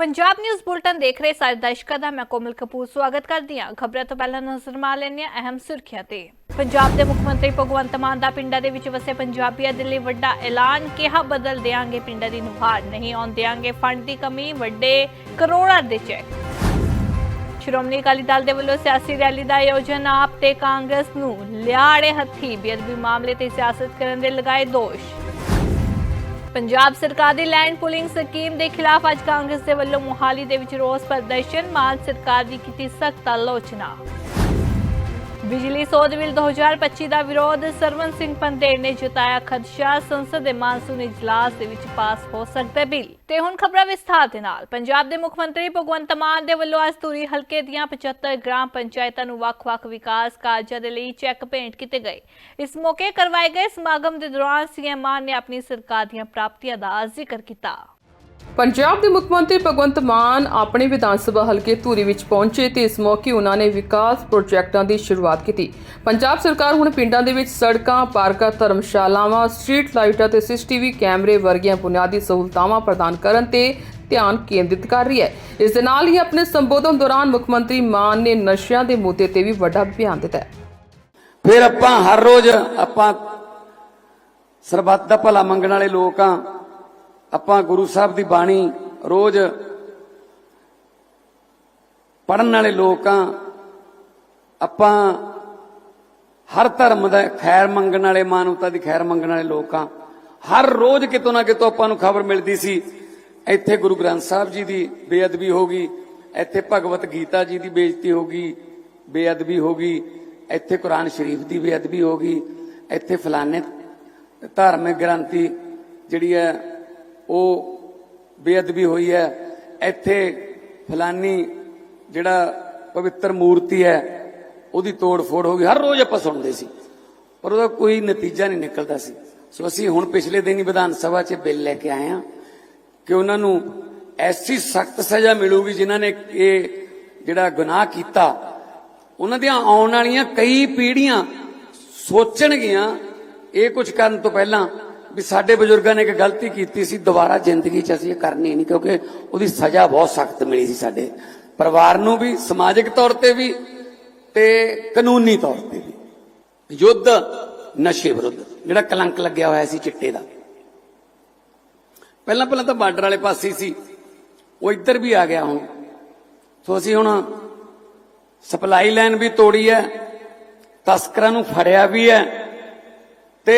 Punjab news bulletin ਦੇਖ ਰਹੇ ਸਾਰੇ ਦਰਸ਼ਕਾਂ ਦਾ ਮੈਂ ਕੋਮਲ ਕਪੂਰ ਸਵਾਗਤ ਕਰਦੀ ਹਾਂ। ਖਬਰਾਂ ਤੋਂ ਪਹਿਲਾਂ ਨਜ਼ਰ ਮਾਰ ਲੈਂਦੇ ਹਾਂ ਅਹਿਮ ਸੁਰਖੀਆਂ ਤੇ। ਪੰਜਾਬ ਦੇ ਮੁੱਖ ਮੰਤਰੀ ਭਗਵੰਤ ਮਾਨ ਦਾ ਪਿੰਡਾਂ ਦੇ ਵਿੱਚ ਵਸੇ ਪੰਜਾਬੀਆਂ ਦੇ ਲਈ ਵੱਡਾ ਐਲਾਨ, ਕਿਹਾ ਬਦਲ ਦੇਾਂਗੇ ਪਿੰਡਾਂ ਦੀ ਨੁਹਾਰ ਨਹੀਂ ਆਉਣ ਦੇਾਂਗੇ ਫੰਡ ਦੀ ਕਮੀ, ਵੱਡੇ ਕਰੋੜਾਂ ਦੇ ਚੈੱਕ। ਸ਼੍ਰੋਮਣੀ ਅਕਾਲੀ ਦਲ ਦੇ ਵੱਲੋਂ ਸਿਆਸੀ ਰੈਲੀ ਦਾ ਆਯੋਜਨ ਆਪ ਤੇ ਕਾਂਗਰਸ ਨੂੰ ਲਿਆੜੇ ਹੱਥੀ, ਬੇਅਦਬੀ ਮਾਮਲੇ ਤੇ ਸਿਆਸਤ ਕਰਨ ਦੇ ਲਗਾਏ ਦੋਸ਼। ਪੰਜਾਬ ਸਰਕਾਰ ਦੀ ਲੈਂਡ ਪੁਲਿੰਗ ਸਕੀਮ ਦੇ ਖਿਲਾਫ ਅੱਜ ਕਾਂਗਰਸ ਦੇ ਵੱਲੋਂ ਮੁਹਾਲੀ ਦੇ ਵਿੱਚ ਰੋਸ ਪ੍ਰਦਰਸ਼ਨ। ਮਾਨ ਸਰਕਾਰ ਦੀ ਕੀਤੀ ਸਖਤ ਆਲੋਚਨਾ। ਬਿਜਲੀ ਸੋਧ ਬਿੱਲ 2025 ਦਾ ਵਿਰੋਧ। ਸਰਵਨ ਸਿੰਘ ਪੰਦੇਰ ਨੇ ਜਤਾਇਆ ਖਦਸ਼ਾ। ਸੰਸਦ ਦੇ ਮਾਨਸੂਨ ਇਜਲਾਸ ਦੇ ਵਿੱਚ ਪਾਸ ਹੋ ਸਕਦਾ ਬਿੱਲ। ਤੇ ਹੁਣ ਖਬਰਾਂ ਵਿਸਥਾਰ ਦੇ ਨਾਲ। ਪੰਜਾਬ ਦੇ ਮੁੱਖ ਮੰਤਰੀ ਭਗਵੰਤ ਮਾਨ ਦੇ ਵੱਲੋਂ ਅੱਜ ਧੂਰੀ ਹਲਕੇ ਦੀਆਂ 75 ਗ੍ਰਾਮ ਪੰਚਾਇਤਾਂ ਨੂੰ ਵੱਖ-ਵੱਖ ਵਿਕਾਸ ਕਾਰਜਾਂ ਦੇ ਲਈ ਚੈੱਕ ਭੇਂਟ ਕੀਤੇ ਗਏ। ਇਸ ਮੌਕੇ ਕਰਵਾਏ ਗਏ ਸਮਾਗਮ ਦੇ ਦੌਰਾਨ ਸੀਐਮ ਮਾਨ ਨੇ ਆਪਣੀ ਸਰਕਾਰ ਦੀਆਂ ਪ੍ਰਾਪਤੀਆਂ ਦਾ ਜ਼ਿਕਰ ਕੀਤਾ। ਪੰਜਾਬ ਦੇ ਮੁੱਖ ਮੰਤਰੀ ਭਗਵੰਤ ਮਾਨ ਆਪਣੇ ਵਿਧਾਨ ਸਭਾ ਹਲਕੇ ਧੂਰੀ ਵਿੱਚ ਪਹੁੰਚੇ ਤੇ ਇਸ ਮੌਕੇ ਉਹਨਾਂ ਨੇ ਵਿਕਾਸ ਪ੍ਰੋਜੈਕਟਾਂ ਦੀ ਸ਼ੁਰੂਆਤ ਕੀਤੀ। ਪੰਜਾਬ ਸਰਕਾਰ ਹੁਣ ਪਿੰਡਾਂ ਦੇ ਵਿੱਚ ਸੜਕਾਂ, ਪਾਰਕਾਂ, ਧਰਮਸ਼ਾਲਾਵਾਂ, ਸਟਰੀਟ ਲਾਈਟਾਂ ਤੇ ਸੀਸੀਟੀਵੀ ਕੈਮਰੇ ਵਰਗੀਆਂ ਬੁਨਿਆਦੀ ਸਹੂਲਤਾਵਾਂ ਪ੍ਰਦਾਨ ਕਰਨ ਤੇ ਧਿਆਨ ਕੇਂਦਰਿਤ ਕਰ ਰਹੀ ਹੈ। ਇਸ ਦੇ ਨਾਲ ਹੀ ਆਪਣੇ ਸੰਬੋਧਨ ਦੌਰਾਨ ਮੁੱਖ ਮੰਤਰੀ ਮਾਨ ਨੇ ਨਸ਼ਿਆਂ ਦੇ ਮੁੱਦੇ ਤੇ ਵੀ ਵੱਡਾ ਬਿਆਨ ਦਿੱਤਾ ਫਿਰ ਆਪਾਂ ਹਰ ਰੋਜ਼ ਆਪਾਂ ਸਰਬੱਤ ਦਾ ਭਲਾ ਮੰਗਣ ਵਾਲੇ ਲੋਕ ਆ ਆਪਾਂ ਗੁਰੂ ਸਾਹਿਬ ਦੀ ਬਾਣੀ ਰੋਜ਼ ਪੜਨ ਵਾਲੇ ਲੋਕ ਆ, ਆਪਾਂ ਹਰ ਧਰਮ ਦਾ ਖੈਰ ਮੰਗਣ ਵਾਲੇ, ਮਾਨਵਤਾ ਦੀ ਖੈਰ ਮੰਗਣ ਵਾਲੇ ਲੋਕ ਆ। ਹਰ ਰੋਜ਼ ਕਿਤੋਂ ਨਾ ਕਿਤੋਂ ਆਪਾਂ ਨੂੰ ਖਬਰ ਮਿਲਦੀ ਸੀ, ਇੱਥੇ ਗੁਰੂ ਗ੍ਰੰਥ ਸਾਹਿਬ ਜੀ ਦੀ ਬੇਅਦਬੀ ਹੋ ਗਈ, ਇੱਥੇ ਭਗਵਤ ਗੀਤਾ ਜੀ ਦੀ ਬੇਇੱਜ਼ਤੀ ਹੋ ਗਈ, ਬੇਅਦਬੀ ਹੋ ਗਈ, ਇੱਥੇ ਕੁਰਾਨ ਸ਼ਰੀਫ ਦੀ ਬੇਅਦਬੀ ਹੋ ਗਈ, ਇੱਥੇ ਫਲਾਣੇ ਧਾਰਮਿਕ ਗ੍ਰੰਥੀ ਜਿਹੜੀ ਹੈ ਉਹ ਬੇਅਦਬੀ ਹੋਈ ਹੈ। ਇੱਥੇ ਫਲਾਨੀ ਜਿਹੜਾ ਪਵਿੱਤਰ ਮੂਰਤੀ ਹੈ, ਉਹਦੀ ਤੋੜ ਫੋੜ ਹੋ ਗਈ। ਹਰ ਰੋਜ਼ ਆਪਾਂ ਸੁਣਦੇ ਸੀ। ਪਰ ਉਹਦਾ ਕੋਈ ਨਤੀਜਾ ਨਹੀਂ ਨਿਕਲਦਾ ਸੀ। ਸੋ ਅਸੀਂ ਹੁਣ ਪਿਛਲੇ ਦਿਨ ਹੀ ਵਿਧਾਨ ਸਭਾ 'ਚ ਬਿੱਲ ਲੈ ਕੇ ਆਏ ਹਾਂ ਕਿ ਉਹਨਾਂ ਨੂੰ ਐਸੀ ਸਖਤ ਸਜ਼ਾ ਮਿਲੂਗੀ ਜਿਨ੍ਹਾਂ ਨੇ ਇਹ ਜਿਹੜਾ ਗੁਨਾਹ ਕੀਤਾ, ਉਹਨਾਂ ਦੀਆਂ ਆਉਣ ਵਾਲੀਆਂ ਕਈ ਪੀੜ੍ਹੀਆਂ ਸੋਚਣਗੀਆਂ, ਇਹ ਕੁਝ ਕਰਨ ਤੋਂ ਪਹਿਲਾਂ ਵੀ ਸਾਡੇ ਬਜ਼ੁਰਗਾਂ ਨੇ ਇੱਕ ਗਲਤੀ ਕੀਤੀ ਸੀ, ਦੁਬਾਰਾ ਜ਼ਿੰਦਗੀ 'ਚ ਅਸੀਂ ਇਹ ਕਰਨੀ ਨਹੀਂ, ਕਿਉਂਕਿ ਉਹਦੀ ਸਜ਼ਾ ਬਹੁਤ ਸਖਤ ਮਿਲੀ ਸੀ ਸਾਡੇ ਪਰਿਵਾਰ ਨੂੰ ਵੀ, ਸਮਾਜਿਕ ਤੌਰ ਤੇ ਵੀ ਤੇ ਕਾਨੂੰਨੀ ਤੌਰ ਤੇ ਵੀ। ਯੁੱਧ, ਨਸ਼ੇ ਵਿਰੁੱਧ, ਜਿਹੜਾ ਕਲੰਕ ਲੱਗਿਆ ਹੋਇਆ ਸੀ ਚਿੱਟੇ ਦਾ। ਪਹਿਲਾਂ ਪਹਿਲਾਂ ਤਾਂ ਬਾਰਡਰ ਵਾਲੇ ਪਾਸੇ ਸੀ, ਉਹ ਇੱਧਰ ਵੀ ਆ ਗਿਆ ਹੁਣ। ਸੋ ਅਸੀਂ ਹੁਣ ਸਪਲਾਈ ਲਾਈਨ ਵੀ ਤੋੜੀ ਹੈ, ਤਸਕਰਾਂ ਨੂੰ ਫੜਿਆ ਵੀ ਹੈ ਤੇ